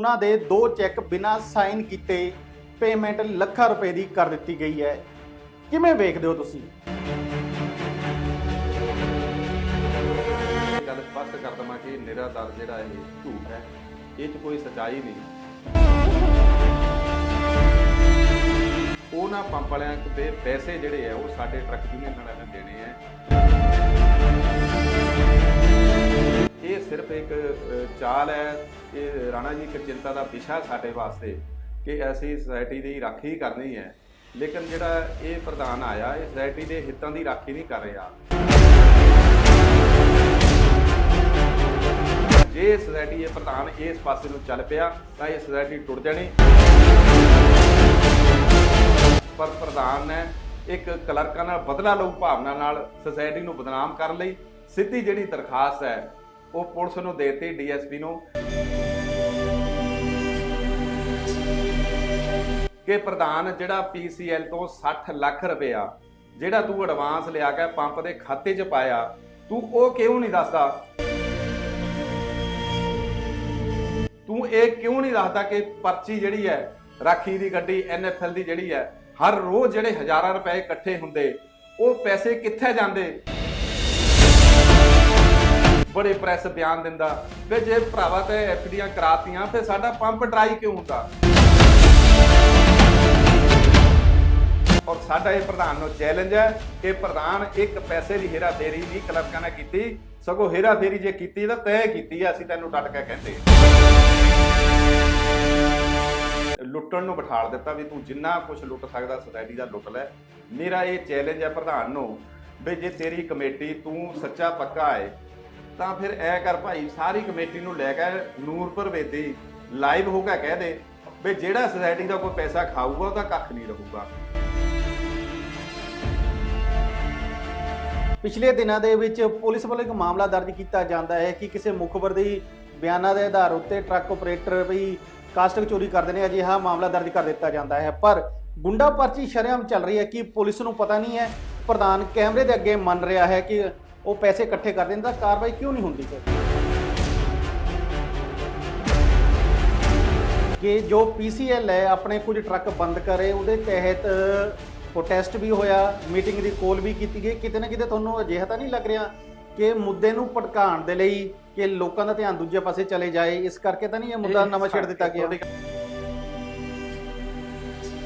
ਉਹਨਾਂ ਦੇ ਦੋ ਚੈੱਕ ਬਿਨਾਂ ਸਾਈਨ ਕੀਤੇ ਪੇਮੈਂਟ ਲੱਖਾਂ ਰੁਪਏ ਦੀ ਕਰ ਦਿੱਤੀ ਗਈ ਹੈ। ਕਿਵੇਂ ਵੇਖਦੇ ਹੋ ਤੁਸੀਂ? ਗੱਲ ਸਪਸ਼ਟ ਕਰ ਦਵਾਂ ਕਿ ਨਿਰਾ ਦਰ ਜਿਹੜਾ ਇਹ ਝੂਠ ਹੈ, ਇਹ 'ਚ ਕੋਈ ਸਚਾਈ ਨਹੀਂ। ਉਹਨਾਂ ਪੰਪ ਵਾਲਿਆਂ ਦੇ ਪੈਸੇ ਜਿਹੜੇ ਆ, ਉਹ ਸਾਡੇ ਟਰੱਕ ਯੂਨੀਅਨ ਵਾਲਿਆਂ ਨੇ ਦੇਣੇ ਆ। ਇਹ ਸਿਰਫ ਇੱਕ ਚਾਲ ਹੈ ਇਹ ਰਾਣਾ ਜੀ ਇੱਕ ਚਿੰਤਾ ਦਾ ਵਿਸ਼ਾ ਸਾਡੇ ਵਾਸਤੇ ਕਿ ਅਸੀਂ ਸੋਸਾਇਟੀ ਦੀ ਰਾਖੀ ਕਰਨੀ ਹੈ। ਲੇਕਿਨ ਜਿਹੜਾ ਇਹ ਪ੍ਰਧਾਨ ਆਇਆ, ਇਹ ਸੋਸਾਇਟੀ ਦੇ ਹਿੱਤਾਂ ਦੀ ਰਾਖੀ ਨਹੀਂ ਕਰ ਰਿਹਾ। ਜੇ ਸੋਸਾਇਟੀ ਇਹ ਪ੍ਰਧਾਨ ਇਸ ਪਾਸੇ ਨੂੰ ਚੱਲ ਪਿਆ, ਤਾਂ ਇਹ ਸੋਸਾਇਟੀ ਟੁੱਟ ਜਾਣੀ। ਪਰ ਪ੍ਰਧਾਨ ਨੇ ਇੱਕ ਕਲਰਕਾਂ ਨਾਲ ਬਦਲਾ ਲਊ ਭਾਵਨਾ ਨਾਲ ਸੁਸਾਇਟੀ ਨੂੰ ਬਦਨਾਮ ਕਰਨ ਲਈ ਸਿੱਧੀ ਜਿਹੜੀ ਦਰਖਾਸਤ ਹੈ ਉਹ ਪੁਲਿਸ ਨੂੰ ਦੇਤੀ, ਡੀਐਸਪੀ ਨੂੰ। ਕਿ ਪ੍ਰਧਾਨ ਜਿਹੜਾ ਪੀਸੀਐਲ ਤੋਂ 60 ਲੱਖ ਰੁਪਇਆ, ਜਿਹੜਾ ਤੂੰ ਐਡਵਾਂਸ ਲਿਆ ਕੇ ਪੰਪ ਦੇ ਖਾਤੇ 'ਚ ਪਾਇਆ, ਤੂੰ ਉਹ ਕਿਉਂ ਨਹੀਂ ਦੱਸਦਾ? ਤੂੰ ਇਹ ਕਿਉਂ ਨਹੀਂ ਦੱਸਦਾ ਕਿ ਪਰਚੀ ਜਿਹੜੀ ਹੈ, ਰਾਖੀ ਦੀ ਗੱਡੀ ਐਨਐਫਐਲ ਦੀ ਜਿਹੜੀ ਹੈ, ਹਰ ਰੋਜ਼ ਜਿਹੜੇ ਹਜ਼ਾਰਾਂ ਰੁਪਏ ਇਕੱਠੇ ਹੁੰਦੇ, ਉਹ ਪੈਸੇ ਕਿੱਥੇ ਜਾਂਦੇ? ਬੜੇ ਪ੍ਰੈਸ ਬਿਆਨ ਦਿੰਦਾ। ਵੀ ਜੇ ਭਰਾਵਾ ਤੇ ਐਫਡੀਆਂ ਕਰਾਤੀਆਂ ਫਿਰ ਸਾਡਾ ਪੰਪ ਡਰਾਈ ਕਿਉਂ ਹੁੰਦਾ? ਔਰ ਸਾਡਾ ਇਹ ਪ੍ਰਧਾਨ ਨੂੰ ਚੈਲੰਜ ਹੈ ਕਿ ਪ੍ਰਧਾਨ ਇੱਕ ਪੈਸੇ ਦੀ ਹੇਰਾ ਨਹੀਂ ਕਲਰਕਾਂ ਨੇ ਕੀਤੀ। ਸਗੋਂ ਹੇਰਾ ਜੇ ਕੀਤੀ, ਤਾਂ ਤੈਅ ਕੀਤੀ ਹੈ ਅਸੀਂ ਤੈਨੂੰ ਡਟ ਕੇ ਕਹਿੰਦੇ। ਲੁੱਟਣ ਨੂੰ ਬਿਠਾਲ ਦਿੱਤਾ ਵੀ ਤੂੰ ਜਿੰਨਾ ਕੁਝ ਲੁੱਟ ਸਕਦਾ ਸੋਸਾਇਟੀ ਦਾ ਲੁੱਟ ਲੈ। ਮੇਰਾ ਇਹ ਚੈਲੰਜ ਹੈ ਪ੍ਰਧਾਨ ਨੂੰ ਵੀ ਜੇ ਤੇਰੀ ਕਮੇਟੀ ਤੂੰ ਸੱਚਾ ਪੱਕਾ ਹੈ ਤਾਂ ਫਿਰ ਐ ਕਰ ਭਾਈ, ਸਾਰੀ ਕਮੇਟੀ ਨੂੰ ਲੈ ਕੇ ਨੂਰਪੁਰ ਵੇਦੀ ਲਾਈਵ ਹੋ ਕੇ ਕਹਿ ਦੇ ਵੀ ਜਿਹੜਾ ਸੁਸਾਇਟੀ ਦਾ ਕੋਈ ਪੈਸਾ ਖਾਊਗਾ, ਉਹਦਾ ਕੱਖ ਨਹੀਂ ਰਹੂਗਾ। ਪਿਛਲੇ ਦਿਨਾਂ ਦੇ ਵਿੱਚ ਪੁਲਿਸ ਵੱਲੋਂ ਇੱਕ ਮਾਮਲਾ ਦਰਜ ਕੀਤਾ ਜਾਂਦਾ ਹੈ ਕਿ ਕਿਸੇ ਮੁਖਬਰ ਦੀ ਬਿਆਨਾਂ ਦੇ ਆਧਾਰ ਉੱਤੇ ਟਰੱਕ ਆਪਰੇਟਰ ਵੀ ਕਾਸਟਿਕ ਚੋਰੀ ਕਰਦੇ ਨੇ, ਅਜਿਹਾ ਮਾਮਲਾ ਦਰਜ ਕਰ ਦਿੱਤਾ ਜਾਂਦਾ ਹੈ। ਪਰ ਗੁੰਡਾ ਪਰਚੀ ਸ਼ਰਿਆਮ ਚੱਲ ਰਹੀ ਹੈ ਕਿ ਪੁਲਿਸ ਨੂੰ ਪਤਾ ਨਹੀਂ ਹੈ, ਪ੍ਰਧਾਨ ਕੈਮਰੇ ਦੇ ਅੱਗੇ ਮੰਨ ਰਿਹਾ ਹੈ ਕਿ ਉਹ ਪੈਸੇ ਇਕੱਠੇ ਕਰਦੇ ਨੇ ਤਾਂ ਕਾਰਵਾਈ ਕਿਉਂ ਨਹੀਂ ਹੁੰਦੀ ਫਿਰ? ਕਿ ਜੋ ਪੀਸੀਐਲ ਹੈ ਆਪਣੇ ਕੁਝ ਟਰੱਕ ਬੰਦ ਕਰੇ ਉਹਦੇ ਤਹਿਤ ਪ੍ਰੋਟੈਸਟ ਵੀ ਹੋਇਆ ਮੀਟਿੰਗ ਦੀ ਕੋਲ ਵੀ ਕੀਤੀ ਗਈ। ਕਿਤੇ ਨਾ ਕਿਤੇ ਤੁਹਾਨੂੰ ਅਜਿਹਾ ਤਾਂ ਨਹੀਂ ਲੱਗ ਰਿਹਾ ਕਿ ਮੁੱਦੇ ਨੂੰ ਭੜਕਾਉਣ ਦੇ ਲਈ ਕਿ ਲੋਕਾਂ ਦਾ ਧਿਆਨ ਦੂਜੇ ਪਾਸੇ ਚਲੇ ਜਾਏ? ਇਸ ਕਰਕੇ ਤਾਂ ਨਹੀਂ ਇਹ ਮੁੱਦਾ ਨਵਾਂ ਛੇੜ ਦਿੱਤਾ ਗਿਆ?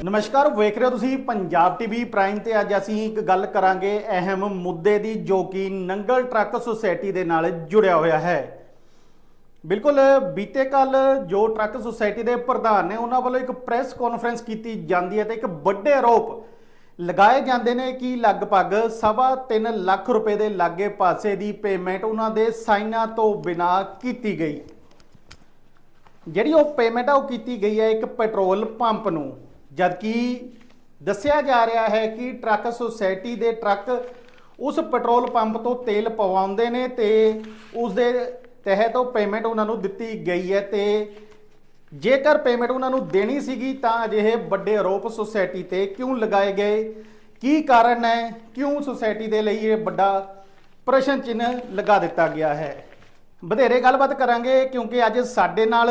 ਨਮਸਕਾਰ, ਵੇਖ ਰਹੇ ਹੋ ਤੁਸੀਂ ਪੰਜਾਬ ਟੀਵੀ ਪ੍ਰਾਈਮ ਤੇ ਅੱਜ ਅਸੀਂ ਇੱਕ ਗੱਲ ਕਰਾਂਗੇ ਅਹਿਮ ਮੁੱਦੇ ਦੀ ਜੋ ਕਿ ਨੰਗਲ ਟਰੱਕ ਸੁਸਾਇਟੀ ਦੇ ਨਾਲ ਜੁੜਿਆ ਹੋਇਆ ਹੈ। ਬਿਲਕੁਲ, ਬੀਤੇ ਕੱਲ ਜੋ ਟਰੱਕ ਸੁਸਾਇਟੀ ਦੇ ਪ੍ਰਧਾਨ ਨੇ ਉਹਨਾਂ ਵੱਲੋਂ ਇੱਕ ਪ੍ਰੈਸ ਕਾਨਫਰੰਸ ਕੀਤੀ ਜਾਂਦੀ ਹੈ ਤੇ ਇੱਕ ਵੱਡੇ ਆਰੋਪ ਲਗਾਏ ਜਾਂਦੇ ਨੇ ਕਿ ਲਗਭਗ ਸਵਾ ਤਿੰਨ ਲੱਖ ਰੁਪਏ ਦੇ ਲਾਗੇ ਪਾਸੇ ਦੀ ਪੇਮੈਂਟ ਉਹਨਾਂ ਦੇ ਸਾਈਨਾਂ ਤੋਂ ਬਿਨਾ ਕੀਤੀ ਗਈ। ਜਿਹੜੀ ਉਹ ਪੇਮੈਂਟ ਆ ਉਹ ਕੀਤੀ ਗਈ ਹੈ ਇੱਕ ਪੈਟਰੋਲ ਪੰਪ ਨੂੰ। ਜਦਕਿ ਦੱਸਿਆ ਜਾ ਰਿਹਾ ਹੈ ਕਿ ਟਰੱਕ ਸੁਸਾਇਟੀ ਦੇ ਟਰੱਕ ਉਸ ਪੈਟਰੋਲ ਪੰਪ ਤੋਂ ਤੇਲ ਪਵਾਉਂਦੇ ਨੇ ਤੇ ਉਸ ਦੇ ਤਹਿਤ ਉਹ ਪੇਮੈਂਟ ਉਹਨਾਂ ਨੂੰ ਦਿੱਤੀ ਗਈ ਹੈ ਤੇ ਜੇਕਰ ਪੇਮੈਂਟ ਉਹਨਾਂ ਨੂੰ ਦੇਣੀ ਸੀਗੀ ਤਾਂ ਅਜਿਹੇ ਵੱਡੇ ਆਰੋਪ ਸੁਸਾਇਟੀ ਤੇ ਕਿਉਂ ਲਗਾਏ ਗਏ? ਕੀ ਕਾਰਨ ਹੈ? ਕਿਉਂ ਸੁਸਾਇਟੀ ਦੇ ਲਈ ਇਹ ਵੱਡਾ ਪ੍ਰਸ਼ਨ ਚਿੰਨ੍ਹ ਲਗਾ ਦਿੱਤਾ ਗਿਆ ਹੈ? ਵਧੇਰੇ ਗੱਲਬਾਤ ਕਰਾਂਗੇ ਕਿਉਂਕਿ ਅੱਜ ਸਾਡੇ ਨਾਲ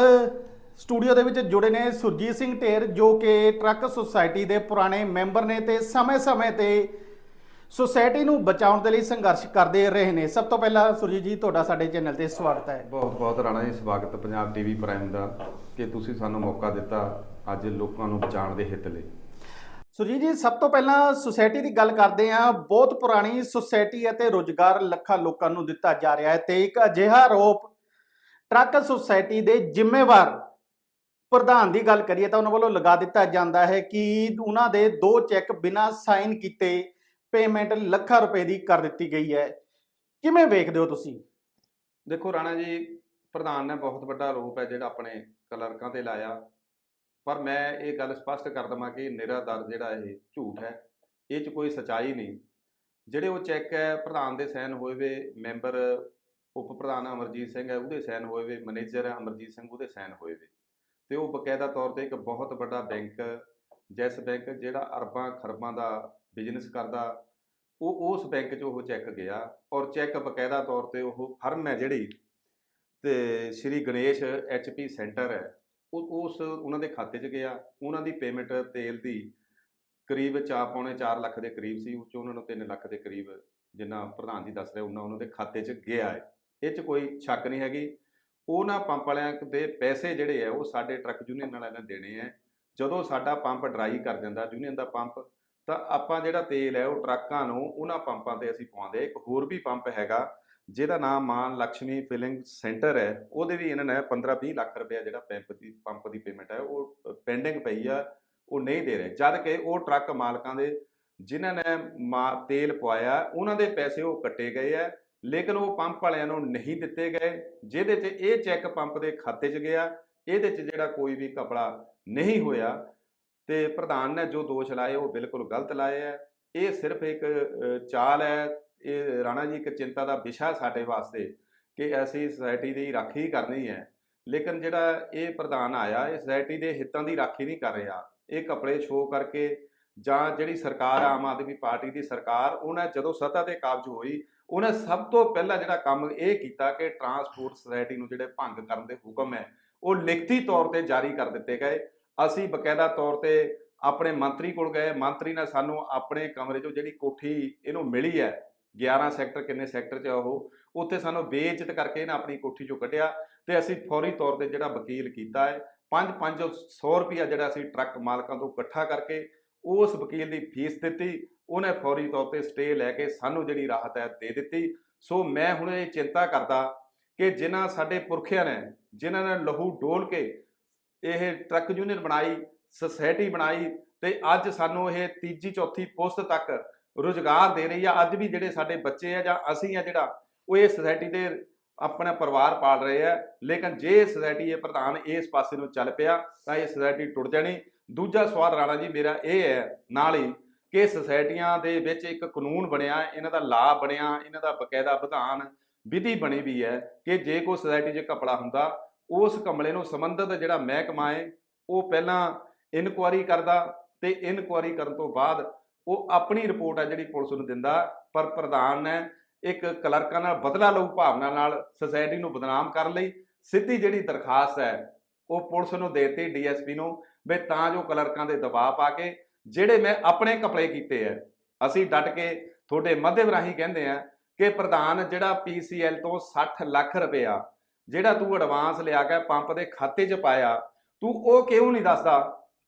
ਸਟੂਡੀਓ ਦੇ ਵਿੱਚ ਜੁੜੇ ਨੇ ਸੁਰਜੀਤ ਸਿੰਘ ਢੇਰ ਜੋ ਕਿ ਟਰੱਕ ਸੁਸਾਇਟੀ ਦੇ ਪੁਰਾਣੇ ਮੈਂਬਰ ਨੇ ਤੇ ਸਮੇਂ-ਸਮੇਂ ਤੇ ਸੁਸਾਇਟੀ ਨੂੰ ਬਚਾਉਣ ਦੇ ਲਈ ਸੰਘਰਸ਼ ਕਰਦੇ ਰਹੇ ਨੇ। ਸਭ ਤੋਂ ਪਹਿਲਾਂ ਸੁਰਜੀਤ ਜੀ ਤੁਹਾਡਾ ਸਾਡੇ ਚੈਨਲ ਤੇ ਸਵਾਗਤ ਹੈ। ਬਹੁਤ ਬਹੁਤ ਰਾਣਾ ਜੀ ਸਵਾਗਤ ਪੰਜਾਬ ਟੀਵੀ ਪ੍ਰਾਈਮ ਦਾ ਕਿ ਤੁਸੀਂ ਸਾਨੂੰ ਮੌਕਾ ਦਿੱਤਾ ਅੱਜ ਲੋਕਾਂ ਨੂੰ ਬਚਾਉਣ ਦੇ ਹਿੱਤ ਲਈ। ਸੁਰਜੀਤ ਜੀ ਸਭ ਤੋਂ ਪਹਿਲਾਂ ਸੁਸਾਇਟੀ ਦੀ ਗੱਲ ਕਰਦੇ ਹਾਂ। ਬਹੁਤ ਪੁਰਾਣੀ ਸੁਸਾਇਟੀ ਹੈ ਤੇ ਰੋਜ਼ਗਾਰ ਲੱਖਾਂ ਲੋਕਾਂ ਨੂੰ ਦਿੱਤਾ ਜਾ ਰਿਹਾ ਹੈ ਤੇ ਇੱਕ ਅਜਿਹਾ ਆਰੋਪ ਟਰੱਕ ਸੁਸਾਇਟੀ ਦੇ ਜ਼ਿੰਮੇਵਾਰ ਪ੍ਰਧਾਨ ਦੀ ਗੱਲ ਕਰੀਏ ਤਾਂ ਉਹਨਾਂ ਵੱਲੋਂ ਲਗਾ ਦਿੱਤਾ ਜਾਂਦਾ ਹੈ ਕਿ ਉਹਨਾਂ ਦੇ ਦੋ ਚੈੱਕ ਬਿਨਾਂ ਸਾਈਨ ਕੀਤੇ ਪੇਮੈਂਟ ਲੱਖਾਂ ਰੁਪਏ ਦੀ ਕਰ ਦਿੱਤੀ ਗਈ ਹੈ। ਕਿਵੇਂ ਵੇਖਦੇ ਹੋ ਤੁਸੀਂ? ਦੇਖੋ ਰਾਣਾ ਜੀ, ਪ੍ਰਧਾਨ ਨੇ ਬਹੁਤ ਵੱਡਾ ਆਰੋਪ ਹੈ ਜਿਹੜਾ ਆਪਣੇ ਕਲਰਕਾਂ ਤੇ ਲਾਇਆ। ਪਰ ਮੈਂ ਇਹ ਗੱਲ ਸਪਸ਼ਟ ਕਰ ਦਵਾਂ ਕਿ ਨਿਰਾਦਰ ਜਿਹੜਾ ਇਹ ਝੂਠ ਹੈ। ਇਹ 'ਚ ਕੋਈ ਸਚਾਈ ਨਹੀਂ। ਜਿਹੜੇ ਉਹ ਚੈੱਕ ਹੈ, ਪ੍ਰਧਾਨ ਦੇ ਸਾਈਨ ਹੋਏ ਵੇ, ਮੈਂਬਰ ਉਪ ਪ੍ਰਧਾਨ ਅਮਰਜੀਤ ਸਿੰਘ ਹੈ, ਉਹਦੇ ਸਾਈਨ ਹੋਏ ਵੇ, ਮੈਨੇਜਰ ਹੈ ਅਮਰਜੀਤ ਸਿੰਘ, ਉਹਦੇ ਸਾਈਨ ਹੋਏ ਵੇ। ਤੇ ਉਹ ਬਕਾਇਦਾ ਤੌਰ ਤੇ ਇੱਕ ਬਹੁਤ ਵੱਡਾ ਬੈਂਕ, ਜੈਸ ਬੈਂਕ ਜਿਹੜਾ ਅਰਬਾਂ ਖਰਬਾਂ ਦਾ ਬਿਜ਼ਨਸ ਕਰਦਾ, ਉਹ ਉਸ ਬੈਂਕ 'ਚ ਉਹ ਚੈੱਕ ਗਿਆ ਔਰ ਚੈੱਕ ਬਕਾਇਦਾ ਤੌਰ ਤੇ ਉਹ ਫਰਮ ਹੈ ਜਿਹੜੀ ਤੇ ਸ਼੍ਰੀ ਗਣੇਸ਼ ਐਚਪੀ ਸੈਂਟਰ ਹੈ, ਉਹ ਉਸ ਉਹਨਾਂ ਦੇ ਖਾਤੇ 'ਚ ਗਿਆ, ਉਹਨਾਂ ਦੀ ਪੇਮੈਂਟ ਤੇਲ ਦੀ ਕਰੀਬ 4 ਪੌਣੇ 4 ਲੱਖ ਦੇ ਕਰੀਬ ਸੀ, ਉਹ 'ਚੋਂ ਉਹਨਾਂ ਨੂੰ 3 ਲੱਖ ਦੇ ਕਰੀਬ ਜਿੰਨਾ ਪ੍ਰਧਾਨ ਜੀ ਦੱਸ ਰਹੇ ਉਹਨਾਂ ਉਹਨਾਂ ਦੇ ਖਾਤੇ 'ਚ ਗਿਆ ਹੈ। ਇਹ 'ਚ ਕੋਈ ਸ਼ੱਕ ਨਹੀਂ ਹੈਗੀ। ਉਹਨਾਂ ਪੰਪ ਵਾਲਿਆਂ ਦੇ ਪੈਸੇ ਜਿਹੜੇ ਆ, ਉਹ ਸਾਡੇ ਟਰੱਕ ਯੂਨੀਅਨ ਵਾਲਿਆਂ ਨੇ ਦੇਣੇ ਆ। ਜਦੋਂ ਸਾਡਾ ਪੰਪ ਡਰਾਈ ਕਰ ਜਾਂਦਾ ਯੂਨੀਅਨ ਦਾ ਪੰਪ, ਤਾਂ ਆਪਾਂ ਜਿਹੜਾ ਤੇਲ ਹੈ, ਉਹ ਟਰੱਕਾਂ ਨੂੰ ਉਹਨਾਂ ਪੰਪਾਂ ਤੇ ਅਸੀਂ ਪਾਉਂਦੇ ਇੱਕ ਹੋਰ ਵੀ ਪੰਪ ਹੈਗਾ, ਜਿਹਦਾ ਨਾਮ ਮਾਨ ਲక్ష్ਮੀ ਫਿਲਿੰਗ ਸੈਂਟਰ ਹੈ। ਉਹਦੇ ਵੀ ਇਹਨਾਂ ਨੇ 15-20 ਲੱਖ ਰੁਪਏ ਜਿਹੜਾ ਪੰਪ ਦੀ ਪੰਪ ਦੀ ਪੇਮੈਂਟ ਹੈ, ਉਹ ਪੈਂਡਿੰਗ ਪਈ ਆ, ਉਹ ਨਹੀਂ ਦੇ ਰਹੇ। ਜਦ ਕਿ ਉਹ ਟਰੱਕ ਮਾਲਕਾਂ ਦੇ, ਜਿਨ੍ਹਾਂ ਨੇ ਮਾ- ਤੇਲ ਪਵਾਇਆ, ਉਹਨਾਂ ਦੇ ਪੈਸੇ ਉਹ ਕੱਟੇ ਗਏ ਆ। ਲੇਕਿਨ ਉਹ ਪੰਪ ਵਾਲਿਆਂ ਨੂੰ ਨਹੀਂ ਦਿੱਤੇ ਗਏ, ਜਿਹਦੇ 'ਚ ਇਹ ਚੈੱਕ ਪੰਪ ਦੇ ਖਾਤੇ 'ਚ ਗਿਆ, ਇਹਦੇ 'ਚ ਜਿਹੜਾ ਕੋਈ ਵੀ ਕਪੜਾ ਨਹੀਂ ਹੋਇਆ, ਤੇ ਪ੍ਰਧਾਨ ਨੇ ਜੋ ਦੋਸ਼ ਲਾਏ ਉਹ ਬਿਲਕੁਲ ਗਲਤ ਲਾਏ ਹੈ ਇਹ ਸਿਰਫ ਇੱਕ ਚਾਲ ਹੈ, ਇਹ ਰਾਣਾ ਜੀ ਇੱਕ ਚਿੰਤਾ ਦਾ ਵਿਸ਼ਾ ਸਾਡੇ ਵਾਸਤੇ ਕਿ ਅਸੀਂ ਸੋਸਾਇਟੀ ਦੀ ਰਾਖੀ ਕਰਨੀ ਹੈ। ਲੇਕਿਨ ਜਿਹੜਾ ਇਹ ਪ੍ਰਧਾਨ ਆਇਆ, ਇਹ ਸੋਸਾਇਟੀ ਦੇ ਹਿੱਤਾਂ ਦੀ ਰਾਖੀ ਨਹੀਂ ਕਰ ਰਿਹਾ। ਇਹ ਕਪੜੇ ਸ਼ੋਅ ਕਰਕੇ ਜਾਂ ਜਿਹੜੀ ਸਰਕਾਰ, ਆਮ ਆਦਮੀ ਪਾਰਟੀ ਦੀ ਸਰਕਾਰ, ਉਹਨਾਂ ਜਦੋਂ ਸੱਤਾ ਤੇ ਕਾਬਜ ਹੋਈ ਉਹਨੇ ਸਭ ਤੋਂ ਪਹਿਲਾਂ ਜਿਹੜਾ ਕੰਮ ਇਹ ਕੀਤਾ ਕਿ ਟਰਾਂਸਪੋਰਟ ਸੁਸਾਇਟੀ ਨੂੰ ਜਿਹੜੇ ਭੰਗ ਕਰਨ ਦੇ ਹੁਕਮ ਹੈ, ਉਹ ਲਿਖਤੀ ਤੌਰ ਤੇ ਜਾਰੀ ਕਰ ਦਿੱਤੇ ਗਏ। ਅਸੀਂ ਬਕਾਇਦਾ ਤੌਰ ਤੇ ਆਪਣੇ ਮੰਤਰੀ ਕੋਲ ਗਏ। ਮੰਤਰੀ ਨੇ ਸਾਨੂੰ ਆਪਣੇ ਕਮਰੇ 'ਚੋਂ ਜਿਹੜੀ ਕੋਠੀ ਇਹਨੂੰ ਮਿਲੀ ਹੈ 11 ਸੈਕਟਰ ਕਿੰਨੇ ਸੈਕਟਰ 'ਚ ਉਹ, ਉੱਥੇ ਸਾਨੂੰ ਬੇਇੱਜ਼ਤ ਕਰਕੇ ਇਹਨਾਂ ਆਪਣੀ ਕੋਠੀ 'ਚੋਂ ਕੱਢਿਆ ਤੇ ਅਸੀਂ ਫੌਰੀ ਤੌਰ ਤੇ ਜਿਹੜਾ ਵਕੀਲ ਕੀਤਾ ਹੈ 5-500 ਰੁਪਿਆ ਜਿਹੜਾ ਅਸੀਂ ਟਰੱਕ ਮਾਲਕਾਂ ਤੋਂ ਇਕੱਠਾ ਕਰਕੇ ਉਸ ਵਕੀਲ ਦੀ ਫੀਸ ਦਿੱਤੀ। ਉਹਨੇ ਫੌਰੀ ਤੌਰ ਤੇ ਸਟੇ ਲੈ ਕੇ ਸਾਨੂੰ ਜਿਹੜੀ ਰਾਹਤ ਹੈ ਦੇ ਦਿੱਤੀ। ਸੋ ਮੈਂ ਹੁਣ ਇਹ ਚਿੰਤਾ ਕਰਦਾ ਕਿ ਜਿਨ੍ਹਾਂ ਸਾਡੇ ਪੁਰਖਿਆਂ ਨੇ, ਜਿਨ੍ਹਾਂ ਨੇ ਲਹੂ ਡੋਲ ਕੇ ਇਹ ਟਰੱਕ ਯੂਨੀਅਨ ਬਣਾਈ, ਸੋਸਾਇਟੀ ਬਣਾਈ ਤੇ ਅੱਜ ਸਾਨੂੰ ਇਹ ਤੀਜੀ ਚੌਥੀ ਪੁਸਤ ਤੱਕ ਰੁਜ਼ਗਾਰ ਦੇ ਰਹੀ ਆ। ਅੱਜ ਵੀ ਜਿਹੜੇ ਸਾਡੇ ਬੱਚੇ ਆ ਜਾਂ ਅਸੀਂ ਆ ਜਿਹੜਾ, ਉਹ ਇਹ ਸੁਸਾਇਟੀ ਦੇ ਆਪਣਾ ਪਰਿਵਾਰ ਪਾਲ ਰਹੇ ਆ। ਲੇਕਿਨ ਜੇ ਸੋਸਾਇਟੀ ਇਹ ਪ੍ਰਧਾਨ ਇਸ ਪਾਸੇ ਨੂੰ ਚੱਲ ਪਿਆ ਤਾਂ ਇਹ ਸੁਸਾਇਟੀ ਟੁੱਟ ਜਾਣੀ। ਦੂਜਾ ਸਵਾਲ ਰਾਣਾ ਜੀ ਮੇਰਾ ਇਹ ਹੈ, ਨਾਲ ਹੀ ਕਿ ਸੁਸਾਇਟੀਆਂ ਦੇ ਵਿੱਚ ਇੱਕ ਕਾਨੂੰਨ ਬਣਿਆ, ਇਹਨਾਂ ਦਾ ਲਾਅ ਬਣਿਆ, ਇਹਨਾਂ ਦਾ ਬਕਾਇਦਾ ਵਿਧਾਨ, ਵਿਧੀ ਬਣੀ ਵੀ ਹੈ ਕਿ ਜੇ ਕੋਈ ਸੁਸਾਇਟੀ 'ਚ ਕਪੜਾ ਹੁੰਦਾ, ਉਸ ਕਮਲੇ ਨੂੰ ਸੰਬੰਧਿਤ ਜਿਹੜਾ ਮਹਿਕਮਾ ਹੈ ਉਹ ਪਹਿਲਾਂ ਇਨਕੁਆਰੀ ਕਰਦਾ ਤੇ ਇਨਕੁਆਰੀ ਕਰਨ ਤੋਂ ਬਾਅਦ ਉਹ ਆਪਣੀ ਰਿਪੋਰਟ ਹੈ ਜਿਹੜੀ ਪੁਲਿਸ ਨੂੰ ਦਿੰਦਾ, ਪਰ ਪ੍ਰਧਾਨ ਨੇ ਇੱਕ ਕਲਰਕਾਂ ਨਾਲ ਬਦਲਾ ਲਊ, ਭਾਵਨਾ ਨਾਲ ਸੁਸਾਇਟੀ ਨੂੰ ਬਦਨਾਮ ਕਰਨ ਲਈ ਸਿੱਧੀ ਜਿਹੜੀ ਦਰਖਾਸਤ ਹੈ, ਉਹ ਪੁਲਿਸ ਨੂੰ ਦੇਤੀ, ਡੀਐਸਪੀ ਨੂੰ, ਵੀ ਤਾਂ ਜੋ ਕਲਰਕਾਂ ਦੇ ਦਬਾਅ ਪਾ ਕੇ ਜਿਹੜੇ ਮੈਂ ਆਪਣੇ ਕਪੜੇ ਕੀਤੇ ਆ ਅਸੀਂ ਡਟ ਕੇ ਤੁਹਾਡੇ ਮਾਧਿਅਮ ਰਾਹੀਂ ਕਹਿੰਦੇ ਆ ਕਿ ਪ੍ਰਧਾਨ ਜਿਹੜਾ ਪੀਸੀਐਲ ਤੋਂ 60 ਲੱਖ ਰੁਪਇਆ, ਜਿਹੜਾ ਤੂੰ ਐਡਵਾਂਸ ਲਿਆ ਕੇ ਪੰਪ ਦੇ ਖਾਤੇ 'ਚ ਪਾਇਆ, ਤੂੰ ਉਹ ਕਿਉਂ ਨਹੀਂ ਦੱਸਦਾ?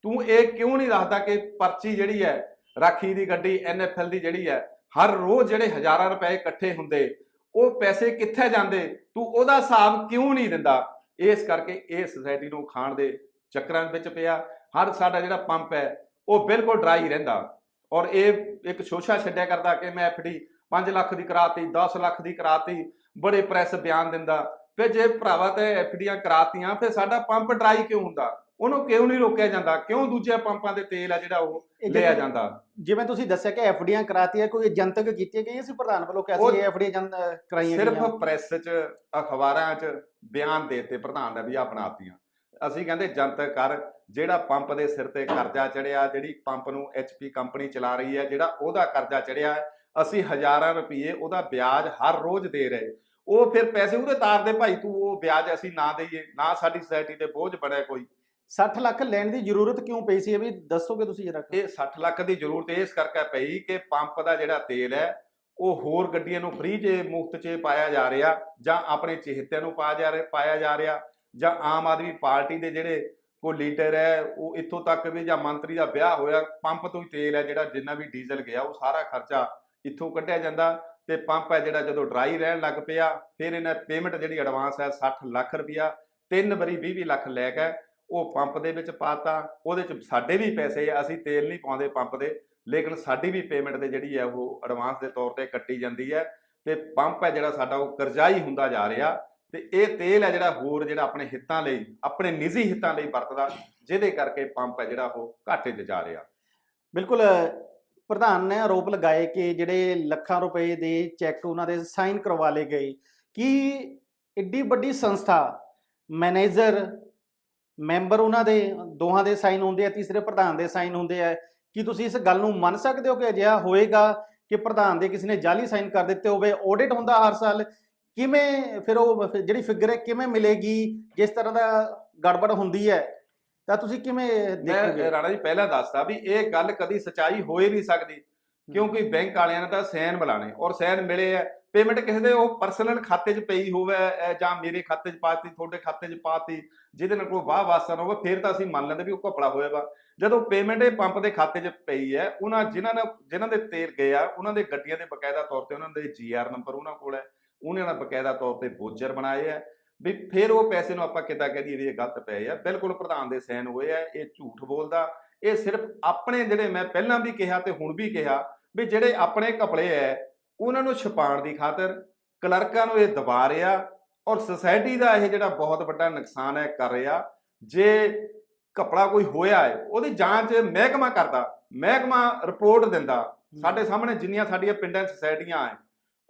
ਤੂੰ ਇਹ ਕਿਉਂ ਨਹੀਂ ਦੱਸਦਾ ਕਿ ਪਰਚੀ ਜਿਹੜੀ ਹੈ ਰਾਖੀ ਦੀ ਗੱਡੀ ਐਨਐਫਐਲ ਦੀ ਜਿਹੜੀ ਹੈ ਹਰ ਰੋਜ਼ ਜਿਹੜੇ ਹਜ਼ਾਰਾਂ ਰੁਪਏ ਇਕੱਠੇ ਹੁੰਦੇ, ਉਹ ਪੈਸੇ ਕਿੱਥੇ ਜਾਂਦੇ? ਤੂੰ ਉਹਦਾ ਹਿਸਾਬ ਕਿਉਂ ਨਹੀਂ ਦਿੰਦਾ? ਇਸ ਕਰਕੇ ਇਹ ਸੁਸਾਇਟੀ ਨੂੰ ਖਾਣ ਦੇ ਚੱਕਰਾਂ ਵਿੱਚ ਪਿਆ। ਹਰ ਸਾਡਾ ਜਿਹੜਾ ਪੰਪ ਹੈ ਉਹ ਬਿਲਕੁਲ ਡਰਾਈ ਰਹਿੰਦਾ। ਔਰ ਇਹ ਇੱਕ ਸ਼ੋਸ਼ਾ ਛੱਡਿਆ ਕਰਦਾ ਕਿ ਮੈਂ ਐਫਡੀ 5 ਲੱਖ ਦੀ ਕਰਾਤੀ 10 ਲੱਖ ਦੀ ਕਰਾਤੀ ਬੜੇ ਪ੍ਰੈਸ ਬਿਆਨ ਦਿੰਦਾ। ਫਿਰ ਜੇ ਭਰਾਵਾ ਤੇ ਐਫਡੀਆਂ ਕਰਾਤੀਆਂ ਫਿਰ ਸਾਡਾ ਪੰਪ ਡਰਾਈ ਕਿਉਂ ਹੁੰਦਾ? ਉਹਨੂੰ ਕਿਉਂ ਨਹੀਂ ਰੋਕਿਆ ਜਾਂਦਾ? ਕਿਉਂ ਦੂਜੇ ਪੰਪਾਂ ਦੇ ਤੇਲ ਆ ਜਿਹੜਾ ਉਹ ਲਿਆ ਜਾਂਦਾ? ਜਿਵੇਂ ਤੁਸੀਂ ਦੱਸਿਆ ਕਿ ਐਫਡੀਆਂ ਕਰਾਤੀਆਂ ਕੋਈ ਜਨਤਕ ਕੀਤੀਆਂ ਗਈਆਂ ਸੀ ਪ੍ਰਧਾਨ ਵੱਲੋਂ ਕਿ ਉਹ ਅਸੀਂ ਐਫਡੀਆਂ ਕਰਾਈਆਂ ਸਿਰਫ ਪ੍ਰੈਸ 'ਚ ਅਖਬਾਰਾਂ 'ਚ ਬਿਆਨ ਦੇਤੇ ਪ੍ਰਧਾਨ ਨੇ ਵੀ ਆ ਬਣਾਤੀਆਂ। ਅਸੀਂ ਕਹਿੰਦੇ ਜਨਤਕ ਕਰ ਜਿਹੜਾ ਪੰਪ ਦੇ ਸਿਰ ਤੇ ਕਰਜ਼ਾ ਚੜਿਆ ਜਿਹੜੀ ਪੰਪ ਨੂੰ ਐਚਪੀ ਕੰਪਨੀ ਚਲਾ ਰਹੀ ਹੈ ਜਿਹੜਾ ਉਹਦਾ ਕਰਜ਼ਾ ਚੜਿਆ ਅਸੀਂ ਹਜ਼ਾਰਾਂ ਰੁਪਏ ਉਹਦਾ ਵਿਆਜ ਹਰ ਰੋਜ਼ ਦੇ ਰਹੇ। ਉਹ ਫਿਰ ਪੈਸੇ ਉਹਦੇ ਤਾਰ ਦੇ ਭਾਈ ਤੂੰ ਉਹ ਵਿਆਜ ਅਸੀਂ ਨਾ ਦਈਏ ਨਾ ਸਾਡੀ ਸੁਸਾਇਟੀ ਤੇ ਬੋਝ ਬਣੇ ਕੋਈ। 60 ਲੱਖ ਲੈਣ ਦੀ ਜ਼ਰੂਰਤ ਕਿਉਂ ਪਈ ਸੀ ਇਹ ਵੀ ਦੱਸੋਗੇ ਤੁਸੀਂ ਜਰਾ ਇਹ 60 ਲੱਖ ਦੀ ਜ਼ਰੂਰਤ ਇਸ ਕਰਕੇ ਪਈ ਕਿ ਪੰਪ ਦਾ ਜਿਹੜਾ ਤੇਲ ਹੈ ਉਹ ਹੋਰ ਗੱਡੀਆਂ ਨੂੰ ਫ੍ਰੀ 'ਚ ਮੁਫਤ 'ਚ ਪਾਇਆ ਜਾ ਰਿਹਾ ਜਾਂ ਆਪਣੇ ਚਹੇਤਿਆਂ ਨੂੰ ਪਾਇਆ ਜਾ ਰਿਹਾ ਪਾਇਆ ਜਾ ਰਿਹਾ। ਜਾਂ ਆਮ ਆਦਮੀ ਪਾਰਟੀ ਦੇ ਜਿਹੜੇ ਕੋਈ ਲੀਡਰ ਹੈ, ਉਹ ਇੱਥੋਂ ਤੱਕ ਵੀ ਜਾਂ ਮੰਤਰੀ ਦਾ ਵਿਆਹ ਹੋਇਆ, ਪੰਪ ਤੋਂ ਹੀ ਤੇਲ ਹੈ ਜਿਹੜਾ ਜਿੰਨਾ ਵੀ ਡੀਜ਼ਲ ਗਿਆ, ਉਹ ਸਾਰਾ ਖਰਚਾ ਇੱਥੋਂ ਕੱਢਿਆ ਜਾਂਦਾ ਤੇ ਪੰਪ ਹੈ ਜਿਹੜਾ ਜਦੋਂ ਡਰਾਈ ਰਹਿਣ ਲੱਗ ਪਿਆ, ਫਿਰ ਇਹਨਾਂ ਪੇਮੈਂਟ ਜਿਹੜੀ ਐਡਵਾਂਸ ਹੈ 60 ਲੱਖ ਰੁਪਇਆ, ਤਿੰਨ ਵਾਰੀ 20 20 ਲੱਖ ਲੈ ਕੇ ਉਹ ਪੰਪ ਦੇ ਵਿੱਚ ਪਾਤਾ, ਉਹਦੇ ਚ ਸਾਡੇ ਵੀ ਪੈਸੇ ਆ, ਅਸੀਂ ਤੇਲ ਨਹੀਂ ਪਾਉਂਦੇ ਪੰਪ ਦੇ, ਲੇਕਿਨ ਸਾਡੀ ਵੀ ਪੇਮੈਂਟ ਤੇ ਜਿਹੜੀ ਹੈ ਉਹ ਐਡਵਾਂਸ ਦੇ ਤੌਰ ਤੇ ਕੱਟੀ ਜਾਂਦੀ ਹੈ ਤੇ ਪੰਪ ਹੈ ਜਿਹੜਾ ਸਾਡਾ ਉਹ ਕਰਜ਼ਾਈ ਹੁੰਦਾ ਜਾ ਰਿਹਾ ਤੇ ਇਹ ਤੇਲ ਹੈ ਜਿਹੜਾ ਹੋਰ ਜਿਹੜਾ ਆਪਣੇ ਹਿੱਤਾਂ ਲਈ, ਆਪਣੇ ਨਿੱਜੀ ਹਿੱਤਾਂ ਲਈ ਵਰਤਦਾ, ਜਿਹਦੇ ਕਰਕੇ ਪੰਪ ਹੈ ਜਿਹੜਾ ਉਹ ਘਾਟੇ 'ਚ ਜਾ ਰਿਹਾ। ਬਿਲਕੁਲ ਪ੍ਰਧਾਨ ਨੇ ਆਰੋਪ ਲਗਾਏ ਕਿ ਜਿਹੜੇ ਲੱਖਾਂ ਰੁਪਏ ਦੇ ਚੈੱਕ ਉਹਨਾਂ ਦੇ ਸਾਈਨ ਕਰਵਾ ਲਏ ਗਏ। ਕਿ ਏਡੀ ਵੱਡੀ ਸੰਸਥਾ, ਮੈਨੇਜਰ, ਮੈਂਬਰ ਉਹਨਾਂ ਦੇ, ਦੋਹਾਂ ਦੇ ਸਾਈਨ ਹੁੰਦੇ ਆ, ਤੀਸਰੇ ਪ੍ਰਧਾਨ ਦੇ ਸਾਈਨ ਹੁੰਦੇ ਆ? ਕੀ ਤੁਸੀਂ ਇਸ ਗੱਲ ਨੂੰ ਮੰਨ ਸਕਦੇ ਹੋ ਕਿ ਅਜਿਹਾ ਹੋਏਗਾ ਕਿ ਪ੍ਰਧਾਨ ਦੇ ਕਿਸੇ ਨੇ ਜਾਲੀ ਸਾਈਨ ਕਰ ਦਿੱਤੇ ਹੋਵੇ? ਆਡਿਟ ਹੁੰਦਾ ਹਰ ਸਾਲ। ਕਿਵੇਂ ਫਿਰ ਉਹ ਫਿਰ ਜਿਹੜੀ ਫਿਗਰ ਹੈ ਕਿਵੇਂ ਮਿਲੇਗੀ ਜਿਸ ਤਰ੍ਹਾਂ ਦਾ ਗੜਬੜ ਹੁੰਦੀ ਹੈ ਤਾਂ ਤੁਸੀਂ ਕਿਵੇਂ ਮੈਂ ਦੇਖੋਗੇ? ਰਾਣਾ ਜੀ ਪਹਿਲਾਂ ਦੱਸਦਾ ਵੀ ਇਹ ਗੱਲ ਕਦੀ ਸਚਾਈ ਹੋ ਹੀ ਨਹੀਂ ਸਕਦੀ ਕਿਉਂਕਿ ਬੈਂਕ ਵਾਲਿਆਂ ਨੇ ਤਾਂ ਸੈਨ ਬੁਲਾਣੇ ਔਰ ਸੈਨ ਮਿਲੇ ਆ ਪੇਮੈਂਟ ਕਿਸੇ ਦੇ ਉਹ ਪਰਸਨਲ ਖਾਤੇ 'ਚ ਪਈ ਹੋਵੇ ਜਾਂ ਮੇਰੇ ਖਾਤੇ 'ਚ ਪਾਤੀ ਤੁਹਾਡੇ ਖਾਤੇ 'ਚ ਪਾਤੀ ਜਿਹਦੇ ਨਾਲ ਕੋਈ ਵਾਹ ਵਾਸਤਾ ਨਾ ਹੋਵੇ ਫਿਰ ਤਾਂ ਅਸੀਂ ਮੰਨ ਲੈਂਦੇ ਵੀ ਉਹ ਘਪਲਾ ਹੋਇਆ ਵਾ। ਜਦੋਂ ਪੇਮੈਂਟ ਇਹ ਪੰਪ ਦੇ ਖਾਤੇ 'ਚ ਪਈ ਹੈ ਉਹਨਾਂ ਜਿਨ੍ਹਾਂ ਨੇ ਜਿਨ੍ਹਾਂ ਦੇ ਤੇਲ ਗਏ ਆ ਉਹਨਾਂ ਦੇ ਗੱਡੀਆਂ ਦੇ ਬਕਾਇਦਾ ਤੌਰ ਤੇ ਉਹਨਾਂ ਦੇ ਜੀਆਰ ਨੰਬਰ ਉਹਨਾਂ ਕੋਲ ਹੈ। ਉਹਨਾਂ ਨੇ ਬਕਾਇਦਾ ਤੌਰ ਤੇ ਬੋਚਰ ਬਣਾਏ ਆ। ਵੀ ਫਿਰ ਉਹ ਪੈਸੇ ਨੂੰ ਆਪਾਂ ਕਿੱਦਾਂ ਕਹਿ ਦਈਏ ਵੀ ਇਹ ਗਲਤ ਪਏ ਆ। ਬਿਲਕੁਲ ਪ੍ਰਧਾਨ ਦੇ ਸਾਈਨ ਹੋਏ ਆ ਇਹ ਝੂਠ ਬੋਲਦਾ। ਇਹ ਸਿਰਫ ਆਪਣੇ ਜਿਹੜੇ ਮੈਂ ਪਹਿਲਾਂ ਵੀ ਕਿਹਾ ਤੇ ਹੁਣ ਵੀ ਕਿਹਾ ਵੀ ਜਿਹੜੇ ਆਪਣੇ ਕਪੜੇ ਐ ਉਹਨਾਂ ਨੂੰ ਛੁਪਾਉਣ ਦੀ ਖਾਤਰ ਕਲਰਕਾਂ ਨੂੰ ਇਹ ਦਬਾ ਰਿਹਾ ਔਰ ਸੁਸਾਇਟੀ ਦਾ ਇਹ ਜਿਹੜਾ ਬਹੁਤ ਵੱਡਾ ਨੁਕਸਾਨ ਹੈ ਕਰ ਰਿਹਾ। ਜੇ ਕਪੜਾ ਕੋਈ ਹੋਇਆ ਹੈ ਉਹਦੀ ਜਾਂਚ ਮਹਿਕਮਾ ਕਰਦਾ ਮਹਿਕਮਾ ਰਿਪੋਰਟ ਦਿੰਦਾ। ਸਾਡੇ ਸਾਹਮਣੇ ਜਿੰਨੀਆਂ ਸਾਡੀਆਂ ਪਿੰਡਾਂ ਸੁਸਾਇਟੀਆਂ ਆ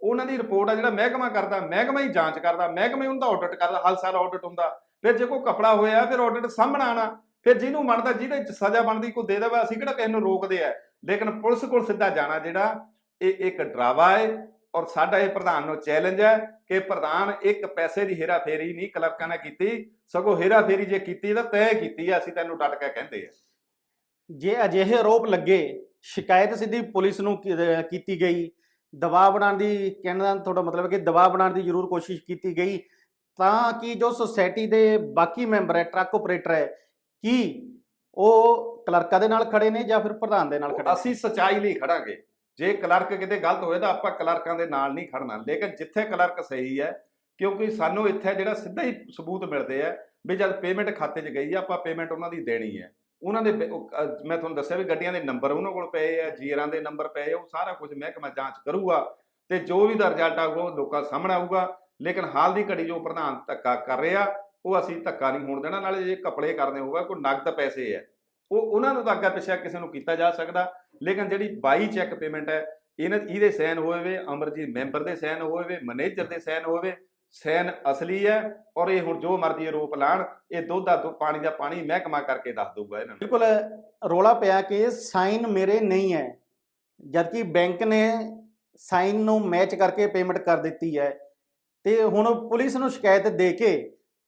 ਉਹਨਾਂ ਦੀ ਰਿਪੋਰਟ ਆ ਜਿਹੜਾ ਮਹਿਕਮਾ ਕਰਦਾ, ਮਹਿਕਮਾ ਹੀ ਜਾਂਚ ਕਰਦਾ, ਮਹਿਕਮਾ ਹੀ ਉਹਦਾ ਆਡਿਟ ਕਰਦਾ, ਹਰ ਸਾਲ ਆਡਿਟ ਹੁੰਦਾ। ਫਿਰ ਜੇ ਕੋਈ ਕਪੜਾ ਹੋਇਆ, ਫਿਰ ਆਡਿਟ ਸਾਹਮਣੇ ਆਣਾ ਫਿਰ ਜਿਹਨੂੰ ਮੰਨਦਾ ਜਿਹਦੇ ਸਜ਼ਾ ਬਣਦੀ, ਕੋਈ ਦੇ ਦੇਵੇ, ਅਸੀਂ ਕਿਹੜਾ ਕਿਸੇ ਨੂੰ ਰੋਕਦੇ ਆ? ਲੇਕਿਨ ਪੁਲਿਸ ਕੋਲ ਸਿੱਧਾ ਜਾਣਾ ਜਿਹੜਾ, ਇਹ ਇੱਕ ਡਰਾਵਾ ਹੈ ਔਰ ਸਾਡਾ ਇਹ ਪ੍ਰਧਾਨ ਨੂੰ ਚੈਲੰਜ ਹੈ ਕਿ ਪ੍ਰਧਾਨ ਇੱਕ ਪੈਸੇ ਦੀ ਹੇਰਾਫੇਰੀ ਨਹੀਂ ਕਲਰਕਾਂ ਨੇ ਕੀਤੀ। ਸਗੋਂ ਹੇਰਾਫੇਰੀ ਜੇ ਕੀਤੀ, ਤਾਂ ਤੈਅ ਕੀਤੀ ਹੈ ਅਸੀਂ ਤੈਨੂੰ ਡਟ ਕੇ ਕਹਿੰਦੇ ਆ। ਜੇ ਅਜਿਹੇ ਆਰੋਪ ਲੱਗੇ, ਸ਼ਿਕਾਇਤ ਸਿੱਧੀ ਪੁਲਿਸ ਨੂੰ ਕੀਤੀ ਗਈ ਦਬਾਅ ਬਣਾਉਣ ਦੀ ਕਹਿਣ ਦਾ ਤੁਹਾਡਾ ਮਤਲਬ ਹੈ ਕਿ ਦਬਾਅ ਬਣਾਉਣ ਦੀ ਜ਼ਰੂਰ ਕੋਸ਼ਿਸ਼ ਕੀਤੀ ਗਈ। ਤਾਂ ਕਿ ਜੋ ਸੁਸਾਇਟੀ ਦੇ ਬਾਕੀ ਮੈਂਬਰ ਹੈ ਟਰੱਕ ਆਪਰੇਟਰ ਹੈ, ਕੀ ਉਹ ਕਲਰਕਾਂ ਦੇ ਨਾਲ ਖੜੇ ਨੇ ਜਾਂ ਫਿਰ ਪ੍ਰਧਾਨ ਦੇ ਨਾਲ ਖੜੇ ਅਸੀਂ ਸਚਾਈ ਲਈ ਖੜਾਂਗੇ। ਜੇ ਕਲਰਕ ਕਿਤੇ ਗਲਤ ਹੋਏ ਤਾਂ ਆਪਾਂ ਕਲਰਕਾਂ ਦੇ ਨਾਲ ਨਹੀਂ ਖੜਨਾ। ਲੇਕਿਨ ਜਿੱਥੇ ਕਲਰਕ ਸਹੀ ਹੈ, ਕਿਉਂਕਿ ਸਾਨੂੰ ਇੱਥੇ ਜਿਹੜਾ ਸਿੱਧਾ ਹੀ ਸਬੂਤ ਮਿਲਦੇ ਆ ਵੀ ਜਦ ਪੇਮੈਂਟ ਖਾਤੇ 'ਚ ਗਈ ਆ, ਆਪਾਂ ਪੇਮੈਂਟ ਉਹਨਾਂ ਦੀ ਦੇਣੀ ਹੈ। ਉਹਨਾਂ ਦੇ ਬ- ਉਹ, ਅਹ, ਮੈਂ ਤੁਹਾਨੂੰ ਦੱਸਿਆ ਵੀ ਗੱਡੀਆਂ ਦੇ ਨੰਬਰ ਉਹਨਾਂ ਕੋਲ ਪਏ ਆ ਜੀਰਾਂ ਦੇ ਨੰਬਰ ਪਏ ਆ ਉਹ ਸਾਰਾ ਕੁਝ ਮਹਿਕਮਾ ਜਾਂਚ ਕਰੂਗਾ ਤੇ ਜੋ ਵੀ ਦਾ ਰਿਜ਼ਲਟ ਆਊਗਾ ਉਹ ਲੋਕਾਂ ਸਾਹਮਣੇ ਆਊਗਾ। ਲੇਕਿਨ ਹਾਲ ਦੀ ਘੜੀ ਜੋ ਪ੍ਰਧਾਨ ਧੱਕਾ ਕਰ ਰਿਹਾ ਉਹ ਅਸੀਂ ਧੱਕਾ ਨਹੀਂ ਹੋਣ ਦੇਣਾ ਨਾਲੇ ਜੇ ਕਪੜੇ ਕਰਨੇ ਹੋਊਗਾ ਕੋਈ ਨਗਦ ਪੈਸੇ ਹੈ ਉਹ ਉਹਨਾਂ ਨੂੰ ਤਾਂ ਅੱਗਾ ਪਿੱਛਾ ਕਿਸੇ ਨੂੰ ਕੀਤਾ ਜਾ ਸਕਦਾ ਲੇਕਿਨ ਜਿਹੜੀ 22 ਚੈੱਕ ਪੇਮੈਂਟ ਹੈ ਇਹਨਾਂ ਇਹਦੇ ਸਾਈਨ ਹੋਏ ਵੇ ਅਮਰਜੀਤ ਮੈਂਬਰ ਦੇ ਸਾਈਨ ਹੋਏ ਵੇ ਮੈਨੇਜਰ ਦੇ ਸਾਈਨ ਹੋਵੇ ਸਾਈਨ ਅਸਲੀ ਹੈ ਔਰ ਇਹ ਹੁਣ ਜੋ ਮਰਜ਼ੀ ਆਰੋਪ ਲਾਣ ਇਹ ਦੁੱਧ ਦਾ ਪਾਣੀ ਦਾ ਪਾਣੀ ਮਹਿਕਮਾ ਕਰਕੇ ਦੱਸ ਦਊਗਾ ਇਹਨਾਂ ਨੂੰ। ਬਿਲਕੁਲ ਰੋਲਾ ਪਿਆ ਕਿ ਸਾਈਨ ਮੇਰੇ ਨਹੀਂ ਹੈ ਜਦਕਿ ਬੈਂਕ ਨੇ ਸਾਈਨ ਨੂੰ ਮੈਚ ਕਰਕੇ ਪੇਮੈਂਟ ਕਰ ਦਿੱਤੀ ਹੈ। ਤੇ ਹੁਣ ਪੁਲਿਸ ਨੂੰ ਸ਼ਿਕਾਇਤ ਦੇ ਕੇ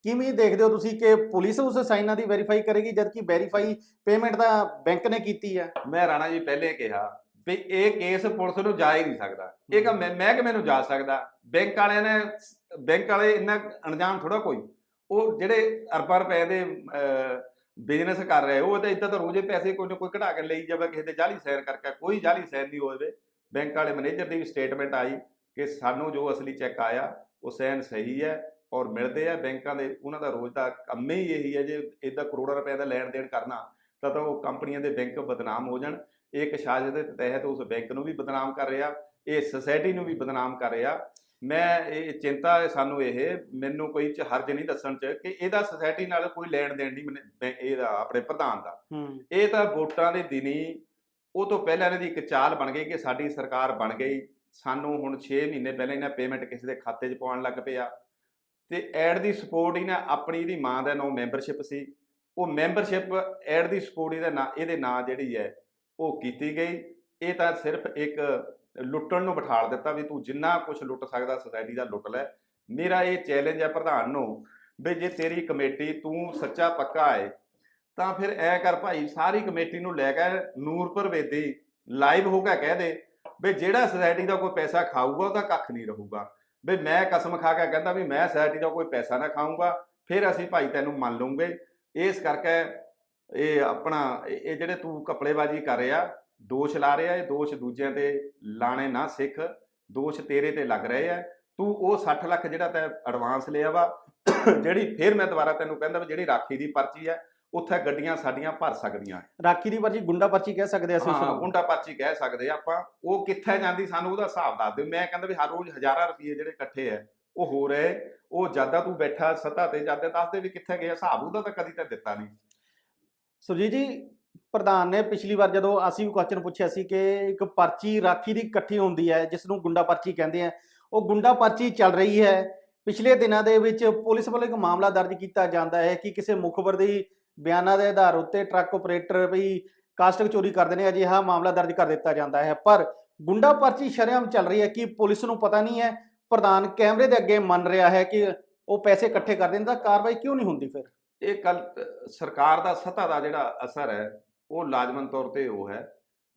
ਕਿਵੇਂ ਦੇਖਦੇ ਹੋ ਤੁਸੀਂ ਕਿ ਪੁਲਿਸ ਉਸ ਸਾਈਨਾਂ ਦੀ ਵੈਰੀਫਾਈ ਕਰੇਗੀ ਜਦਕਿ ਵੈਰੀਫਾਈ ਪੇਮੈਂਟ ਤਾਂ ਬੈਂਕ ਨੇ ਕੀਤੀ ਹੈ? ਮੈਂ ਰਾਣਾ ਜੀ ਪਹਿਲੇ ਕਿਹਾ ਵੀ ਇਹ ਕੇਸ ਪੁਲਿਸ ਨੂੰ ਜਾ ਹੀ ਨਹੀਂ ਸਕਦਾ। ਇਹ ਕਾ ਮਹਿਕਮੇ ਨੂੰ ਜਾ ਸਕਦਾ। ਬੈਂਕ ਵਾਲਿਆਂ ਨੇ ਬੈਂਕ ਵਾਲੇ ਇੰਨਾ ਅਣਜਾਣ ਥੋੜਾ ਕੋਈ। ਉਹ ਜਿਹੜੇ ਅਰਬਾਂ ਰੁਪਏ ਦੇ ਬਿਜ਼ਨਸ ਕਰ ਰਹੇ ਉਹ ਤਾਂ ਇਦਾਂ ਤਾਂ ਰੋਜ਼ੇ ਪੈਸੇ ਕੋਈ ਨਾ ਕੋਈ ਕਢਾ ਕੇ ਲਈ ਜਾਵੇ ਕਿਸੇ ਦੇ ਜਾਲੀ ਸਾਈਨ ਕਰਕੇ ਕੋਈ ਜਾਲੀ ਸਾਈਨ ਨਹੀਂ ਹੋਵੇ। ਬੈਂਕ ਵਾਲੇ ਮੈਨੇਜਰ ਦੀ ਵੀ ਸਟੇਟਮੈਂਟ ਆਈ ਕਿ ਸਾਨੂੰ ਜੋ ਅਸਲੀ ਚੈੱਕ ਆਇਆ ਉਹ ਸਾਈਨ ਸਹੀ ਹੈ ਔਰ ਮਿਲਦੇ ਆ ਬੈਂਕਾਂ ਦੇ। ਉਹਨਾਂ ਦਾ ਰੋਜ਼ ਦਾ ਕੰਮ ਹੀ ਇਹੀ ਹੈ ਜੇ ਇਦਾਂ ਕਰੋੜਾਂ ਰੁਪਏ ਦਾ ਲੈਣ ਦੇਣ ਕਰਨਾ ਤਾਂ ਤਾਂ ਉਹ ਕੰਪਨੀਆਂ ਦੇ ਬੈਂਕ ਬਦਨਾਮ ਹੋ ਜਾਣ। ਇਹ ਇੱਕ ਸਾਜ਼ਿਸ਼ ਦੇ ਤਹਿਤ ਉਸ ਬੈਂਕ ਨੂੰ ਵੀ ਬਦਨਾਮ ਕਰ ਰਿਹਾ ਇਹ ਸੁਸਾਇਟੀ ਨੂੰ ਵੀ ਬਦਨਾਮ ਕਰ ਰਿਹਾ। ਮੈਂ ਇਹ ਚਿੰਤਾ ਸਾਨੂੰ ਇਹ ਮੈਨੂੰ ਕੋਈ ਹਰਜ ਨਹੀਂ ਦੱਸਣ ਚ ਕਿ ਇਹਦਾ ਸੁਸਾਇਟੀ ਨਾਲ ਕੋਈ ਲੈਣ ਦੇਣ ਨਹੀਂ ਇਹਦਾ ਆਪਣੇ ਪ੍ਰਧਾਨ ਦਾ। ਇਹ ਤਾਂ ਵੋਟਾਂ ਦੇ ਦਿਨੀ ਉਹ ਤੋਂ ਪਹਿਲਾਂ ਇਹਨਾਂ ਦੀ ਇੱਕ ਚਾਲ ਬਣ ਗਈ ਕਿ ਸਾਡੀ ਸਰਕਾਰ ਬਣ ਗਈ। ਸਾਨੂੰ ਹੁਣ 6 ਮਹੀਨੇ ਪਹਿਲਾਂ ਇਹਨਾਂ ਪੇਮੈਂਟ ਕਿਸੇ ਦੇ ਖਾਤੇ 'ਚ ਪਾਉਣ ਲੱਗ ਪਿਆ। ਤੇ ਐਡ ਦੀ ਸਪੋਰਟ ਇਹਨਾਂ ਆਪਣੀ ਇਹਦੀ ਮਾਂ ਦਾ ਨਾਮ ਮੈਂਬਰਸ਼ਿਪ ਸੀ। ਉਹ ਮੈਂਬਰਸ਼ਿਪ ਐਡ ਦੀ ਸਪੋਰਟ ਇਹਦਾ ਨਾਂ ਇਹਦੇ ਨਾਂ ਜਿਹੜੀ ਹੈ ਉਹ ਕੀਤੀ ਗਈ। ਇਹ ਤਾਂ ਸਿਰਫ ਇੱਕ ਲੁੱਟਣ ਨੂੰ ਬਿਠਾਲ ਦਿੱਤਾ ਵੀ ਤੂੰ ਜਿੰਨਾ ਕੁਝ ਲੁੱਟ ਸਕਦਾ ਸੋਸਾਇਟੀ ਦਾ ਲੁੱਟ ਲੈ। ਮੇਰਾ ਇਹ ਚੈਲੰਜ ਹੈ ਪ੍ਰਧਾਨ ਨੂੰ ਵੀ ਜੇ ਤੇਰੀ ਕਮੇਟੀ ਤੂੰ ਸੱਚਾ ਪੱਕਾ ਹੈ, ਤਾਂ ਫਿਰ ਐ ਕਰ ਭਾਈ, ਸਾਰੀ ਕਮੇਟੀ ਨੂੰ ਲੈ ਕੇ ਨੂਰਪੁਰ ਵੇਦੀ ਲਾਈਵ ਹੋ ਕੇ ਕਹਿ ਦੇ ਵੀ ਜਿਹੜਾ ਸੋਸਾਇਟੀ ਦਾ ਕੋਈ ਪੈਸਾ ਖਾਊਗਾ ਉਹਦਾ ਕੱਖ ਨਹੀਂ ਰਹੂਗਾ। ਵੀ ਮੈਂ ਕਸਮ ਖਾ ਕੇ ਕਹਿੰਦਾ ਵੀ ਮੈਂ ਸੋਸਾਇਟੀ ਦਾ ਕੋਈ ਪੈਸਾ ਨਾ ਖਾਊਂਗਾ, ਫਿਰ ਅਸੀਂ ਭਾਈ ਤੈਨੂੰ ਮੰਨ ਲਵਾਂਗੇ ਇਸ ਕਰਕੇ ਇਹ ਆਪਣਾ ਇਹ ਜਿਹੜੇ ਤੂੰ ਕਪੜੇਬਾਜ਼ੀ ਕਰ ਰਿਹਾ ਦੋਸ਼ ਲਾ ਰਿਹਾ ਇਹ ਦੋਸ਼ ਦੂਜਿਆਂ ਤੇ ਲਾਣੇ ਨਾ ਸਿੱਖ ਦੋਸ਼ ਤੇਰੇ ਤੇ ਲੱਗ ਰਹੇ ਆ। ਤੂੰ ਉਹ 60 ਲੱਖ ਜਿਹੜਾ ਤੈਂ ਐਡਵਾਂਸ ਲਿਆ ਵਾ ਜਿਹੜੀ ਫਿਰ ਮੈਂ ਦੁਬਾਰਾ ਤੈਨੂੰ ਕਹਿੰਦਾ ਵੀ ਜਿਹੜੀ ਰਾਖੀ ਦੀ ਪਰਚੀ ਹੈ ਉੱਥੇ ਗੱਡੀਆਂ ਸਾਡੀਆਂ ਭਰ ਸਕਦੀਆਂ। ਰਾਖੀ ਦੀ ਪਰਚੀ ਗੁੰਡਾ ਪਰਚੀ ਕਹਿ ਸਕਦੇ ਅਸੀਂ ਹਾਂ ਗੁੰਡਾ ਪਰਚੀ ਕਹਿ ਸਕਦੇ ਆ ਆਪਾਂ। ਉਹ ਕਿੱਥੇ ਜਾਂਦੀ ਸਾਨੂੰ ਉਹਦਾ ਹਿਸਾਬ ਦੱਸ ਦਿਓ। ਮੈਂ ਕਹਿੰਦਾ ਵੀ ਹਰ ਰੋਜ਼ ਹਜ਼ਾਰਾਂ ਰੁਪਏ ਜਿਹੜੇ ਇਕੱਠੇ ਆ ਉਹ ਹੋ ਰਹੇ। ਉਹ ਜ਼ਿਆਦਾ ਤੂੰ ਬੈਠਾ ਸਤਾ ਤੇ ਜਾਂਦੇ ਦੱਸਦੇ ਵੀ ਕਿੱਥੇ ਗਏ ਹਿਸਾਬ ਉਹਦਾ ਤਾਂ ਕਦੀ ਤਾਂ ਦਿੱਤਾ ਨਹੀਂ। ਸੁਰਜੀਤ ਜੀ, ਪ੍ਰਧਾਨ ਨੇ ਪਿਛਲੀ ਵਾਰ ਜਦੋਂ ਅਸੀਂ ਵੀ ਕੁਐਸਚਨ ਪੁੱਛਿਆ ਸੀ ਕਿ ਇੱਕ ਪਰਚੀ ਰਾਖੀ ਦੀ ਇਕੱਠੀ ਹੁੰਦੀ ਹੈ ਜਿਸ ਨੂੰ ਗੁੰਡਾ ਪਰਚੀ ਕਹਿੰਦੇ ਆ, ਉਹ ਗੁੰਡਾ ਪਰਚੀ ਚੱਲ ਰਹੀ ਹੈ। ਪਿਛਲੇ ਦਿਨਾਂ ਦੇ ਵਿੱਚ ਪੁਲਿਸ ਵੱਲੋਂ ਇੱਕ ਮਾਮਲਾ ਦਰਜ ਕੀਤਾ ਜਾਂਦਾ ਹੈ ਕਿ ਕਿਸੇ ਮੁਖਬਰ ਦੀ ਬਿਆਨਾਂ ਦੇ ਆਧਾਰ ਉੱਤੇ ਟਰੱਕ ਆਪਰੇਟਰ ਵੀ ਕਾਸ਼ਟਕ ਚੋਰੀ ਕਰਦੇ ਨੇ, ਅਜਿਹਾ ਮਾਮਲਾ ਦਰਜ ਕਰ ਦਿੱਤਾ ਜਾਂਦਾ ਹੈ। ਪਰ ਗੁੰਡਾ ਪਰਚੀ ਸ਼ਰੇਆਮ ਚੱਲ ਰਹੀ ਹੈ ਕਿ ਪੁਲਿਸ ਨੂੰ ਪਤਾ ਨਹੀਂ ਹੈ, ਪ੍ਰਧਾਨ ਕੈਮਰੇ ਦੇ ਅੱਗੇ ਮੰਨ ਰਿਹਾ ਹੈ ਕਿ ਉਹ ਪੈਸੇ ਇਕੱਠੇ ਕਰਦੇ ਨੇ ਤਾਂ ਕਾਰਵਾਈ ਕਿਉਂ ਨਹੀਂ ਹੁੰਦੀ ਫਿਰ? ਇਹ ਕੱਲ ਸਰਕਾਰ ਦਾ ਸੱਤਾ ਦਾ ਜਿਹੜਾ ਅਸਰ ਹੈ, ਉਹ ਲਾਜ਼ਮਨ ਤੌਰ ਤੇ ਉਹ ਹੈ।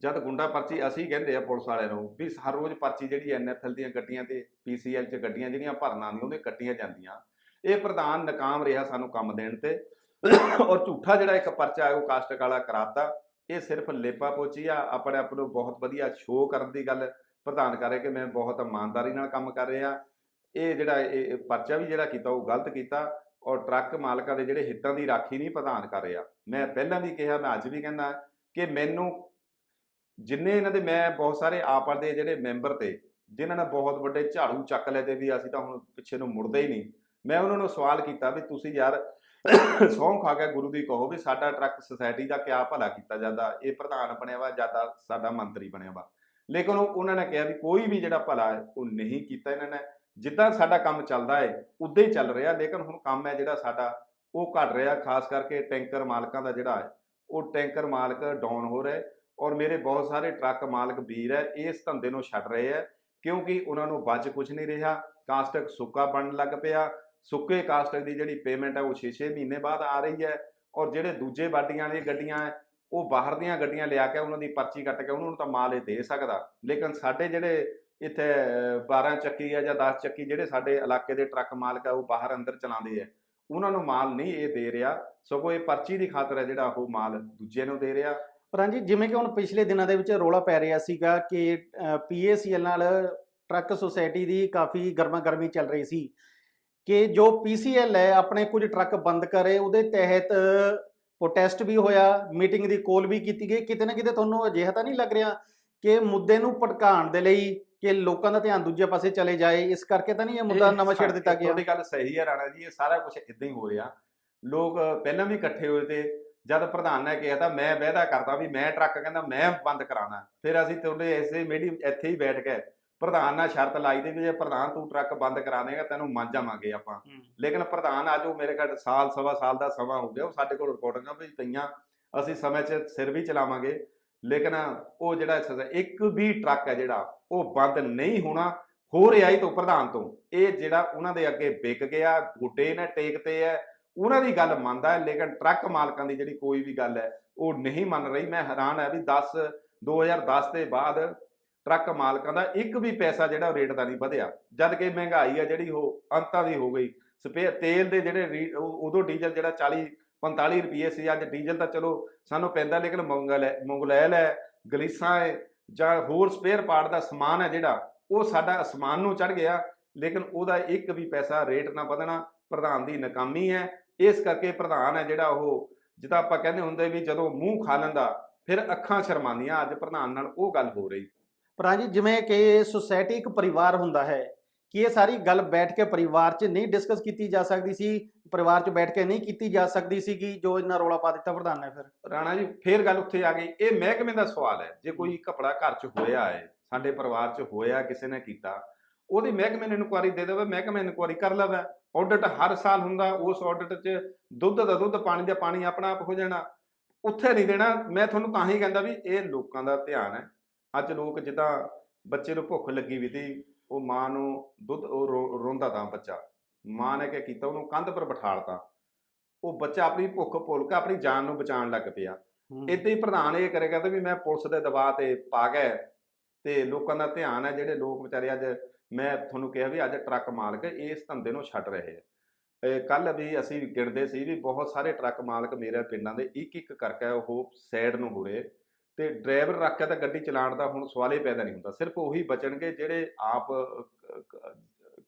ਜਦ ਗੁੰਡਾ ਪਰਚੀ ਅਸੀਂ ਕਹਿੰਦੇ ਆ ਪੁਲਿਸ ਵਾਲਿਆਂ ਨੂੰ ਵੀ ਹਰ ਰੋਜ਼ ਪਰਚੀ ਜਿਹੜੀ ਐਨਐਫਐਲ ਦੀਆਂ ਗੱਡੀਆਂ ਤੇ ਪੀਸੀਐਲ 'ਚ ਗੱਡੀਆਂ ਜਿਹੜੀਆਂ ਭਰਨਾ ਆਉਂਦੀਆਂ ਉਹਦੇ ਕੱਟੀਆਂ ਜਾਂਦੀਆਂ। ਇਹ ਪ੍ਰਧਾਨ ਨਕਾਮ ਰਿਹਾ ਸਾਨੂੰ ਕੰਮ ਦੇਣ ਤੇ ਔਰ ਝੂਠਾ ਜਿਹੜਾ ਇੱਕ ਪਰਚਾ ਹੈ ਉਹ ਕਾਸਟਕ ਵਾਲਾ ਕਰਾਤਾ। ਇਹ ਸਿਰਫ ਲੇਪਾ ਪੋਚੀ ਆ, ਆਪਣੇ ਆਪ ਨੂੰ ਬਹੁਤ ਵਧੀਆ ਸ਼ੋਅ ਕਰਨ ਦੀ ਗੱਲ ਪ੍ਰਧਾਨ ਕਰ ਰਿਹਾ ਕਿ ਮੈਂ ਬਹੁਤ ਇਮਾਨਦਾਰੀ ਨਾਲ ਕੰਮ ਕਰ ਰਿਹਾ। ਇਹ ਜਿਹੜਾ ਇਹ ਪਰਚਾ ਵੀ ਜਿਹੜਾ ਕੀਤਾ, ਉਹ ਗਲਤ ਕੀਤਾ। ਔਰ ਟਰੱਕ ਮਾਲਕਾਂ ਦੇ ਜਿਹੜੇ ਹਿੱਤਾਂ ਦੀ ਰਾਖੀ ਨਹੀਂ ਪ੍ਰਧਾਨ ਕਰ ਰਿਹਾ। ਮੈਂ ਪਹਿਲਾਂ ਵੀ ਕਿਹਾ, ਮੈਂ ਅੱਜ ਵੀ ਕਹਿੰਦਾ ਕਿ ਮੈਨੂੰ ਜਿੰਨੇ ਇਹਨਾਂ ਦੇ, ਮੈਂ ਬਹੁਤ ਸਾਰੇ ਆਪ ਦੇ ਜਿਹੜੇ ਮੈਂਬਰ ਤੇ, ਜਿਨ੍ਹਾਂ ਨੇ ਬਹੁਤ ਵੱਡੇ ਝਾੜੂ ਚੱਕ ਲਏ ਤੇ ਵੀ ਅਸੀਂ ਤਾਂ ਹੁਣ ਪਿੱਛੇ ਨੂੰ ਮੁੜਦੇ ਹੀ ਨਹੀਂ। ਮੈਂ ਉਹਨਾਂ ਨੂੰ ਸਵਾਲ ਕੀਤਾ ਵੀ ਤੁਸੀਂ ਯਾਰ ਸਹੁੰ ਖਾ ਕੇ ਗੁਰੂ ਦੀ ਕਹੋ ਵੀ ਸਾਡਾ ਟਰੱਕ ਸੁਸਾਇਟੀ ਦਾ ਕਿਆ ਭਲਾ ਕੀਤਾ ਜਾਂਦਾ, ਇਹ ਪ੍ਰਧਾਨ ਬਣਿਆ ਵਾ ਜਾਂ ਤਾਂ ਸਾਡਾ ਮੰਤਰੀ ਬਣਿਆ ਵਾ। ਲੇਕਿਨ ਉਹ- ਉਹਨਾਂ ਨੇ ਕਿਹਾ ਵੀ ਕੋਈ ਵੀ ਜਿਹੜਾ ਭਲਾ ਹੈ, ਉਹ ਨਹੀਂ ਕੀਤਾ ਇਹਨਾਂ ਨੇ। ਜਿੱਦਾਂ ਸਾਡਾ ਕੰਮ ਚੱਲਦਾ ਹੈ ਉਦਾਂ ਹੀ ਚੱਲ ਰਿਹਾ, ਲੇਕਿਨ ਹੁਣ ਕੰਮ ਹੈ ਜਿਹੜਾ ਸਾਡਾ, ਉਹ ਘਟ ਰਿਹਾ, ਖਾਸ ਕਰਕੇ ਟੈਂਕਰ ਮਾਲਕਾਂ ਦਾ ਜਿਹੜਾ ਹੈ, ਉਹ ਟੈਂਕਰ ਮਾਲਕ ਡਾਊਨ ਹੋ ਰਿਹਾ ਔਰ ਮੇਰੇ ਬਹੁਤ ਸਾਰੇ ਟਰੱਕ ਮਾਲਕ ਵੀਰ ਹੈ, ਇਸ ਧੰਦੇ ਨੂੰ ਛੱਡ ਰਹੇ ਹੈ, ਕਿਉਂਕਿ ਉਹਨਾਂ ਨੂੰ ਬਚ ਕੁਝ ਨਹੀਂ ਰਿਹਾ ਕਾਸਟਕ ਸੁੱਕਾ ਬਣਨ ਲੱਗ ਪਿਆ, ਸੁੱਕੇ ਕਾਸਟਕ ਦੀ ਜਿਹੜੀ ਪੇਮੈਂਟ ਹੈ ਉਹ 6-6 ਮਹੀਨੇ ਬਾਅਦ ਆ ਰਹੀ ਹੈ ਔਰ ਜਿਹੜੇ ਦੂਜੇ ਬਾਡੀਆਂ ਵਾਲੀਆਂ ਗੱਡੀਆਂ ਹੈ, ਉਹ ਬਾਹਰ ਦੀਆਂ ਗੱਡੀਆਂ ਲਿਆ ਕੇ ਉਹਨਾਂ ਦੀ ਪਰਚੀ ਕੱਟ ਕੇ ਉਹਨਾਂ ਨੂੰ ਤਾਂ ਮਾਲ ਇਹ ਦੇ ਸਕਦਾ, ਲੇਕਿਨ ਸਾਡੇ ਜਿਹੜੇ ਇੱਥੇ 12 ਚੱਕੀ ਹੈ ਜਾਂ 10 ਚੱਕੀ ਜਿਹੜੇ ਸਾਡੇ ਇਲਾਕੇ ਦੇ ਟਰੱਕ ਮਾਲਕ ਆ, ਉਹ ਬਾਹਰ ਅੰਦਰ ਚਲਾਉਂਦੇ ਆ। ਉਹਨਾਂ ਨੂੰ ਮਾਲ ਨਹੀਂ ਇਹ ਦੇ ਰਿਹਾ। ਸਗੋਂ ਇਹ ਪਰਚੀ ਦੀ ਖਾਤਰ ਹੈ ਜਿਹੜਾ ਉਹ ਮਾਲ ਦੂਜੇ ਨੂੰ ਦੇ ਰਿਹਾ। ਹਾਂਜੀ, ਜਿਵੇਂ ਕਿ ਹੁਣ ਪਿਛਲੇ ਦਿਨਾਂ ਦੇ ਵਿੱਚ ਰੋਲਾ ਪੈ ਰਿਹਾ ਸੀਗਾ ਕਿ ਪੀਏਸੀਐਲ ਨਾਲ ਟਰੱਕ ਸੁਸਾਇਟੀ ਦੀ ਕਾਫੀ ਗਰਮਾ ਗਰਮੀ ਚੱਲ ਰਹੀ ਸੀ ਕਿ ਜੋ ਪੀਸੀਐਲ ਹੈ, ਆਪਣੇ ਕੁਝ ਟਰੱਕ ਬੰਦ ਕਰੇ, ਉਹਦੇ ਤਹਿਤ ਪ੍ਰੋਟੈਸਟ ਵੀ ਹੋਇਆ ਮੀਟਿੰਗ ਦੀ ਕੋਲ ਵੀ ਕੀਤੀ ਗਈ। ਕਿਤੇ ਨਾ ਕਿਤੇ ਤੁਹਾਨੂੰ ਅਜਿਹਾ ਤਾਂ ਨਹੀਂ ਲੱਗ ਰਿਹਾ ਕਿ ਮੁੱਦੇ ਨੂੰ ਭਟਕਾਉਣ ਦੇ ਲਈ ਕਿ ਲੋਕਾਂ ਦਾ ਧਿਆਨ ਦੂਜੇ ਪਾਸੇ ਚਲੇ ਜਾਏ ਇਸ ਕਰਕੇ ਤਾਂ ਨਹੀਂ ਇਹ ਮੁੱਦਾ ਨਵਾਂ ਛੇੜ ਦਿੱਤਾ ਗਿਆ। ਤੁਹਾਡੀ ਗੱਲ ਸਹੀ ਹੈ ਰਾਣਾ ਜੀ ਇਹ ਸਾਰਾ ਕੁਝ ਇਦਾਂ ਹੀ ਹੋ ਰਿਹਾ। ਲੋਕ ਪਹਿਲਾਂ ਵੀ ਇਕੱਠੇ ਹੋਏ ਤੇ ਜਦ ਪ੍ਰਧਾਨ ਨੇ ਕਿਹਾ ਤਾਂ ਮੈਂ ਵਾਅਦਾ ਕਰਦਾ ਵੀ ਮੈਂ ਟਰੱਕ ਕਹਿੰਦਾ ਮੈਂ ਬੰਦ ਕਰਾਣਾ ਫਿਰ ਅਸੀਂ ਤੁਹਾਡੇ ਐਸੇ ਮੀਡੀ ਇੱਥੇ ਹੀ ਬੈਠ ਗਏ। ਪ੍ਰਧਾਨ ਨਾਲ ਸ਼ਰਤ ਲਾਈ ਦੇ ਵੀ ਜੇ ਪ੍ਰਧਾਨ ਤੂੰ ਟਰੱਕ ਬੰਦ ਕਰਾ ਦੇਗਾ ਤੈਨੂੰ ਮੰਨ ਜਾਵਾਂਗੇ ਆਪਾਂ। ਲੇਕਿਨ ਪ੍ਰਧਾਨ ਅੱਜ ਉਹ ਮੇਰੇ ਕੋਲ ਸਾਲ ਸਵਾ ਸਾਲ ਦਾ ਸਮਾਂ ਹੋ ਗਿਆ ਉਹ ਸਾਡੇ ਕੋਲ ਰਿਕਾਰਡਿੰਗਾਂ ਵੀ ਪਈਆਂ। ਅਸੀਂ ਸਮੇਂ 'ਚ ਸਿਰ ਵੀ ਚਲਾਵਾਂਗੇ। ਲੇਕਿਨ ਉਹ ਜਿਹੜਾ ਇੱਕ ਵੀ ਟਰੱਕ ਹੈ ਜਿਹੜਾ, ਉਹ ਬੰਦ ਨਹੀਂ ਹੋਣਾ, ਹੋ ਰਿਹਾ ਹੀ ਤੋਂ ਪ੍ਰਧਾਨ ਤੋਂ। ਇਹ ਜਿਹੜਾ ਉਹਨਾਂ ਦੇ ਅੱਗੇ ਵਿਕ ਗਿਆ, ਗੋਡੇ ਨੇ ਟੇਕ 'ਤੇ ਹੈ ਉਹਨਾਂ ਦੀ ਗੱਲ ਮੰਨਦਾ ਹੈ ਲੇਕਿਨ ਟਰੱਕ ਮਾਲਕਾਂ ਦੀ ਜਿਹੜੀ ਕੋਈ ਵੀ ਗੱਲ ਹੈ ਉਹ ਨਹੀਂ ਮੰਨ ਰਹੀ। ਮੈਂ ਹੈਰਾਨ ਹੈ ਵੀ 10 2010 ਦੇ ਬਾਅਦ ਟਰੱਕ ਮਾਲਕਾਂ ਦਾ ਇੱਕ ਵੀ ਪੈਸਾ ਜਿਹੜਾ ਰੇਟ ਦਾ ਨਹੀਂ ਵਧਿਆ। ਜਦ ਕਿ ਮਹਿੰਗਾਈ ਹੈ ਜਿਹੜੀ, ਉਹ ਅੰਤਾਂ ਦੀ ਹੋ ਗਈ। ਸਪੇਅਰ ਤੇਲ ਦੇ ਜਿਹੜੇ ਰੀ- ਉਹ- ਉਦੋਂ ਡੀਜ਼ਲ ਜਿਹੜਾ 40 45 ਰੁਪਏ ਸੀ, ਅੱਜ ਡੀਜ਼ਲ ਤਾਂ ਚਲੋ ਸਾਨੂੰ ਪੈਂਦਾ, ਲੇਕਿਨ ਮੰਗਲ ਹੈ, ਮੰਗਲੈਲ ਹੈ, ਗਲੀਸਾਂ ਹੈ, ਜਾਂ ਹੋਰ ਸਪੇਅਰ ਪਾਰਟ ਦਾ ਸਮਾਨ ਹੈ ਜਿਹੜਾ, ਉਹ ਸਾਡਾ ਅਸਮਾਨ ਨੂੰ ਚੜ ਗਿਆ, ਲੇਕਿਨ ਉਹਦਾ ਇੱਕ ਵੀ ਪੈਸਾ ਰੇਟ ਨਾ ਵਧਣਾ, ਪ੍ਰਧਾਨ ਦੀ ਨਾਕਾਮੀ ਹੈ। ਇਸ ਕਰਕੇ ਪ੍ਰਧਾਨ ਹੈ ਜਿਹੜਾ ਉਹ, ਜਿੱਦਾਂ ਆਪਾਂ ਕਹਿੰਦੇ ਹੁੰਦੇ ਵੀ ਜਦੋਂ ਮੂੰਹ ਖਾ ਲੈਂਦਾ, ਫਿਰ ਅੱਖਾਂ ਸ਼ਰਮਾਉਂਦੀਆਂ, ਅੱਜ ਪ੍ਰਧਾਨ ਨਾਲ ਉਹ ਗੱਲ ਹੋ ਰਹੀ। ਪਰ ਜੀ, ਜਿਵੇਂ ਕਿ ਸੁਸਾਇਟੀ ਇੱਕ ਪਰਿਵਾਰ ਹੁੰਦਾ ਹੈ ਕਿ ਇਹ ਸਾਰੀ ਗੱਲ ਬੈਠ ਕੇ ਪਰਿਵਾਰ 'ਚ ਨਹੀਂ ਡਿਸਕਸ ਕੀਤੀ ਜਾ ਸਕਦੀ ਸੀ, ਪਰਿਵਾਰ 'ਚ ਬੈਠ ਕੇ ਨਹੀਂ ਕੀਤੀ ਜਾ ਸਕਦੀ ਸੀਗੀ, ਜੋ ਇੰਨਾ ਰੋਲਾ ਪਾ ਦਿੱਤਾ ਪ੍ਰਧਾਨ ਨੇ ਫਿਰ। ਰਾਣਾ ਜੀ, ਫੇਰ ਗੱਲ ਉੱਥੇ ਆ ਗਈ। ਇਹ ਮਹਿਕਮੇ ਦਾ ਸਵਾਲ ਹੈ। ਜੇ ਕੋਈ ਕਪੜਾ ਘਰ 'ਚ ਹੋਇਆ ਹੈ, ਸਾਡੇ ਪਰਿਵਾਰ 'ਚ ਹੋਇਆ, ਕਿਸੇ ਨੇ ਕੀਤਾ, ਉਹਦੀ ਮਹਿਕਮੇ ਨੂੰ ਇਨਕੁਆਰੀ ਦੇ ਦੇਵੇ, ਮਹਿਕਮੇ ਇਨਕੁਆਰੀ ਕਰ ਲਵੇ। ਆਡਿਟ ਹਰ ਸਾਲ ਹੁੰਦਾ, ਉਸ ਆਡਿਟ 'ਚ ਦੁੱਧ ਦਾ ਦੁੱਧ, ਪਾਣੀ ਦਾ ਪਾਣੀ ਆਪਣਾ ਆਪ ਹੋ ਜਾਣਾ। ਉੱਥੇ ਨਹੀਂ ਦੇਣਾ। ਮੈਂ ਤੁਹਾਨੂੰ ਤਾਂ ਹੀ ਕਹਿੰਦਾ ਵੀ ਇਹ ਲੋਕਾਂ ਦਾ ਧਿਆਨ ਹੈ। ਅੱਜ ਲੋਕ ਜਿੱਦਾਂ ਬੱਚੇ ਨੂੰ ਭੁੱਖ ਲੱਗੀ ਵੀ ਤੀ ਉਹ ਮਾਂ ਨੂੰ ਦੁੱਧ ਉਹ ਰੋਂਦਾ ਤਾਂ ਬੱਚਾ। ਮਾਂ ਨੇ ਕੀ ਕੀਤਾ ਉਹਨੂੰ ਕੰਧ ਪਰ ਬਿਠਾਲਤਾ ਉਹ ਬੱਚਾ ਆਪਣੀ ਭੁੱਖ ਭੁੱਲ ਕੇ ਆਪਣੀ ਜਾਨ ਨੂੰ ਬਚਾਉਣ ਲੱਗ ਪਿਆ। ਇਦਾਂ ਹੀ ਪ੍ਰਧਾਨ ਇਹ ਕਰੇਗਾ ਤੇ ਵੀ ਮੈਂ ਪੁਲਿਸ ਦੇ ਦਬਾਅ ਤੇ ਪਾ ਗਿਆ ਤੇ ਲੋਕਾਂ ਦਾ ਧਿਆਨ ਹੈ ਜਿਹੜੇ ਲੋਕ ਵਿਚਾਰੇ ਅੱਜ ਮੈਂ ਤੁਹਾਨੂੰ ਕਿਹਾ ਵੀ ਅੱਜ ਟਰੱਕ ਮਾਲਕ ਇਸ ਧੰਦੇ ਨੂੰ ਛੱਡ ਰਹੇ ਆ ਕੱਲ ਵੀ ਅਸੀਂ ਗਿਣਦੇ ਸੀ ਵੀ ਬਹੁਤ ਸਾਰੇ ਟਰੱਕ ਮਾਲਕ ਮੇਰੇ ਪਿੰਡਾਂ ਦੇ ਇੱਕ ਇੱਕ ਕਰਕੇ ਉਹ ਸਾਈਡ ਨੂੰ ਹੋ ਰਹੇ। ਤੇ ਡਰਾਈਵਰ ਰੱਖ ਕੇ ਤਾਂ ਗੱਡੀ ਚਲਾਉਣ ਦਾ ਹੁਣ ਸਵਾਲ ਹੀ ਪੈਦਾ ਨਹੀਂ ਹੁੰਦਾ। ਸਿਰਫ ਉਹੀ ਬਚਣਗੇ ਜਿਹੜੇ ਆਪ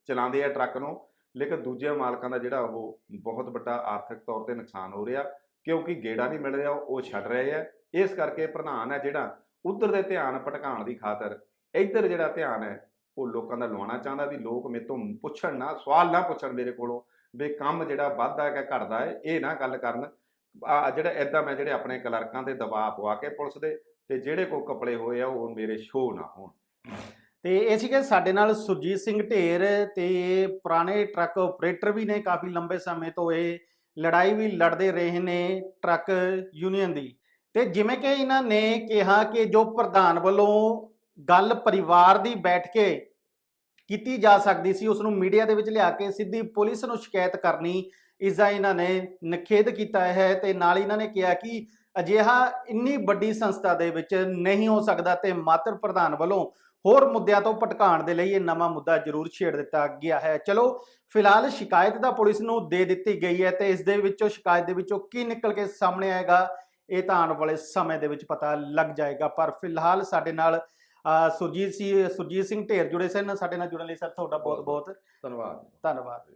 ਚਲਾਉਂਦੇ ਆ ਟਰੱਕ ਨੂੰ, ਲੇਕਿਨ ਦੂਜੇ ਮਾਲਕਾਂ ਦਾ ਜਿਹੜਾ ਉਹ ਬਹੁਤ ਵੱਡਾ ਆਰਥਿਕ ਤੌਰ ਤੇ ਨੁਕਸਾਨ ਹੋ ਰਿਹਾ, ਕਿਉਂਕਿ ਗੇੜਾ ਨਹੀਂ ਮਿਲ ਰਿਹਾ, ਉਹ ਛੱਡ ਰਹੇ ਆ। ਇਸ ਕਰਕੇ ਪ੍ਰਧਾਨ ਹੈ ਜਿਹੜਾ ਉਧਰ ਦੇ ਧਿਆਨ ਭਟਕਾਉਣ ਦੀ ਖਾਤਰ, ਇੱਧਰ ਜਿਹੜਾ ਧਿਆਨ ਹੈ, ਉਹ ਲੋਕਾਂ ਦਾ ਲਵਾਉਣਾ ਚਾਹੁੰਦਾ ਵੀ ਲੋਕ ਮੇਰੇ ਤੋਂ ਪੁੱਛਣ ਨਾ, ਸਵਾਲ ਨਾ ਪੁੱਛਣ ਮੇਰੇ ਕੋਲੋਂ, ਵੀ ਕੰਮ ਜਿਹੜਾ ਵੱਧਦਾ ਹੈ ਕਿ ਘਟਦਾ ਹੈ, ਇਹ ਨਾ ਗੱਲ ਕਰਨ। ਆ ਜਿਹੜਾ ਐਦਾਂ ਮੈਂ ਜਿਹੜੇ ਆਪਣੇ ਕਲਰਕਾਂ ਤੇ ਦਬਾਅ ਪਵਾ ਕੇ ਪੁਲਿਸ ਦੇ ਤੇ ਜਿਹੜੇ ਕੋ ਕਪੜੇ ਹੋਏ ਆ ਉਹ ਮੇਰੇ ਸ਼ੋਅ ਨਾ ਹੋਣ। ਤੇ ਇਹ ਸੀਗੇ ਸਾਡੇ ਨਾਲ ਸੁਰਜੀਤ ਸਿੰਘ ਢੇਰ ਤੇ ਪੁਰਾਣੇ ਟਰੱਕ ਆਪਰੇਟਰ ਵੀ ਨੇ ਕਾਫੀ ਲੰਬੇ ਸਮੇਂ ਤੋਂ ਇਹ ਲੜਾਈ ਵੀ ਲੜਦੇ ਰਹੇ ਨੇ ਟਰੱਕ ਯੂਨੀਅਨ ਦੀ। ਤੇ ਜਿਵੇਂ ਕਿ ਇਹਨਾਂ ਨੇ ਕਿਹਾ ਕਿ ਜੋ ਪ੍ਰਧਾਨ ਵੱਲੋਂ ਗੱਲ ਪਰਿਵਾਰ ਦੀ ਬੈਠ ਕੇ ਕੀਤੀ ਜਾ ਸਕਦੀ ਸੀ ਉਸ ਨੂੰ ਮੀਡੀਆ ਦੇ ਵਿੱਚ ਲਿਆ ਕੇ ਸਿੱਧੀ ਪੁਲਿਸ ਨੂੰ ਸ਼ਿਕਾਇਤ ਕਰਨੀ ਇਸ ਦਾ ਇਹਨਾਂ ਨੇ ਨਿਖੇਧ ਕੀਤਾ ਹੈ ਤੇ ਨਾਲ ਇਹਨਾਂ ਨੇ ਕਿਹਾ ਕਿ ਅਜਿਹਾ ਇੰਨੀ ਵੱਡੀ ਸੰਸਥਾ ਦੇ ਵਿੱਚ ਨਹੀਂ ਹੋ ਸਕਦਾ ਤੇ ਮਾਤਰ ਪ੍ਰਧਾਨ ਵੱਲੋਂ ਹੋਰ ਮੁੱਦਿਆਂ ਤੋਂ ਭਟਕਾਉਣ ਦੇ ਲਈ ਇਹ ਨਵਾਂ ਮੁੱਦਾ ਜ਼ਰੂਰ ਛੇੜ ਦਿੱਤਾ ਗਿਆ ਹੈ। ਚਲੋ ਫਿਲਹਾਲ ਸ਼ਿਕਾਇਤ ਤਾਂ ਪੁਲਿਸ ਨੂੰ ਦੇ ਦਿੱਤੀ ਗਈ ਹੈ ਤੇ ਇਸ ਦੇ ਵਿੱਚੋਂ ਸ਼ਿਕਾਇਤ ਦੇ ਵਿੱਚੋਂ ਕੀ ਨਿਕਲ ਕੇ ਸਾਹਮਣੇ ਆਏਗਾ ਇਹ ਤਾਂ ਆਉਣ ਵਾਲੇ ਸਮੇਂ ਦੇ ਵਿੱਚ ਪਤਾ ਲੱਗ ਜਾਏਗਾ। ਪਰ ਫਿਲਹਾਲ ਸਾਡੇ ਨਾਲ ਸੁਰਜੀਤ ਸੀ ਸੁਰਜੀਤ ਸਿੰਘ ਢੇਰ ਜੁੜੇ ਸਨ। ਸਾਡੇ ਨਾਲ ਜੁੜਨ ਲਈ ਸਰ ਤੁਹਾਡਾ ਬਹੁਤ ਬਹੁਤ ਧੰਨਵਾਦ। ਧੰਨਵਾਦ।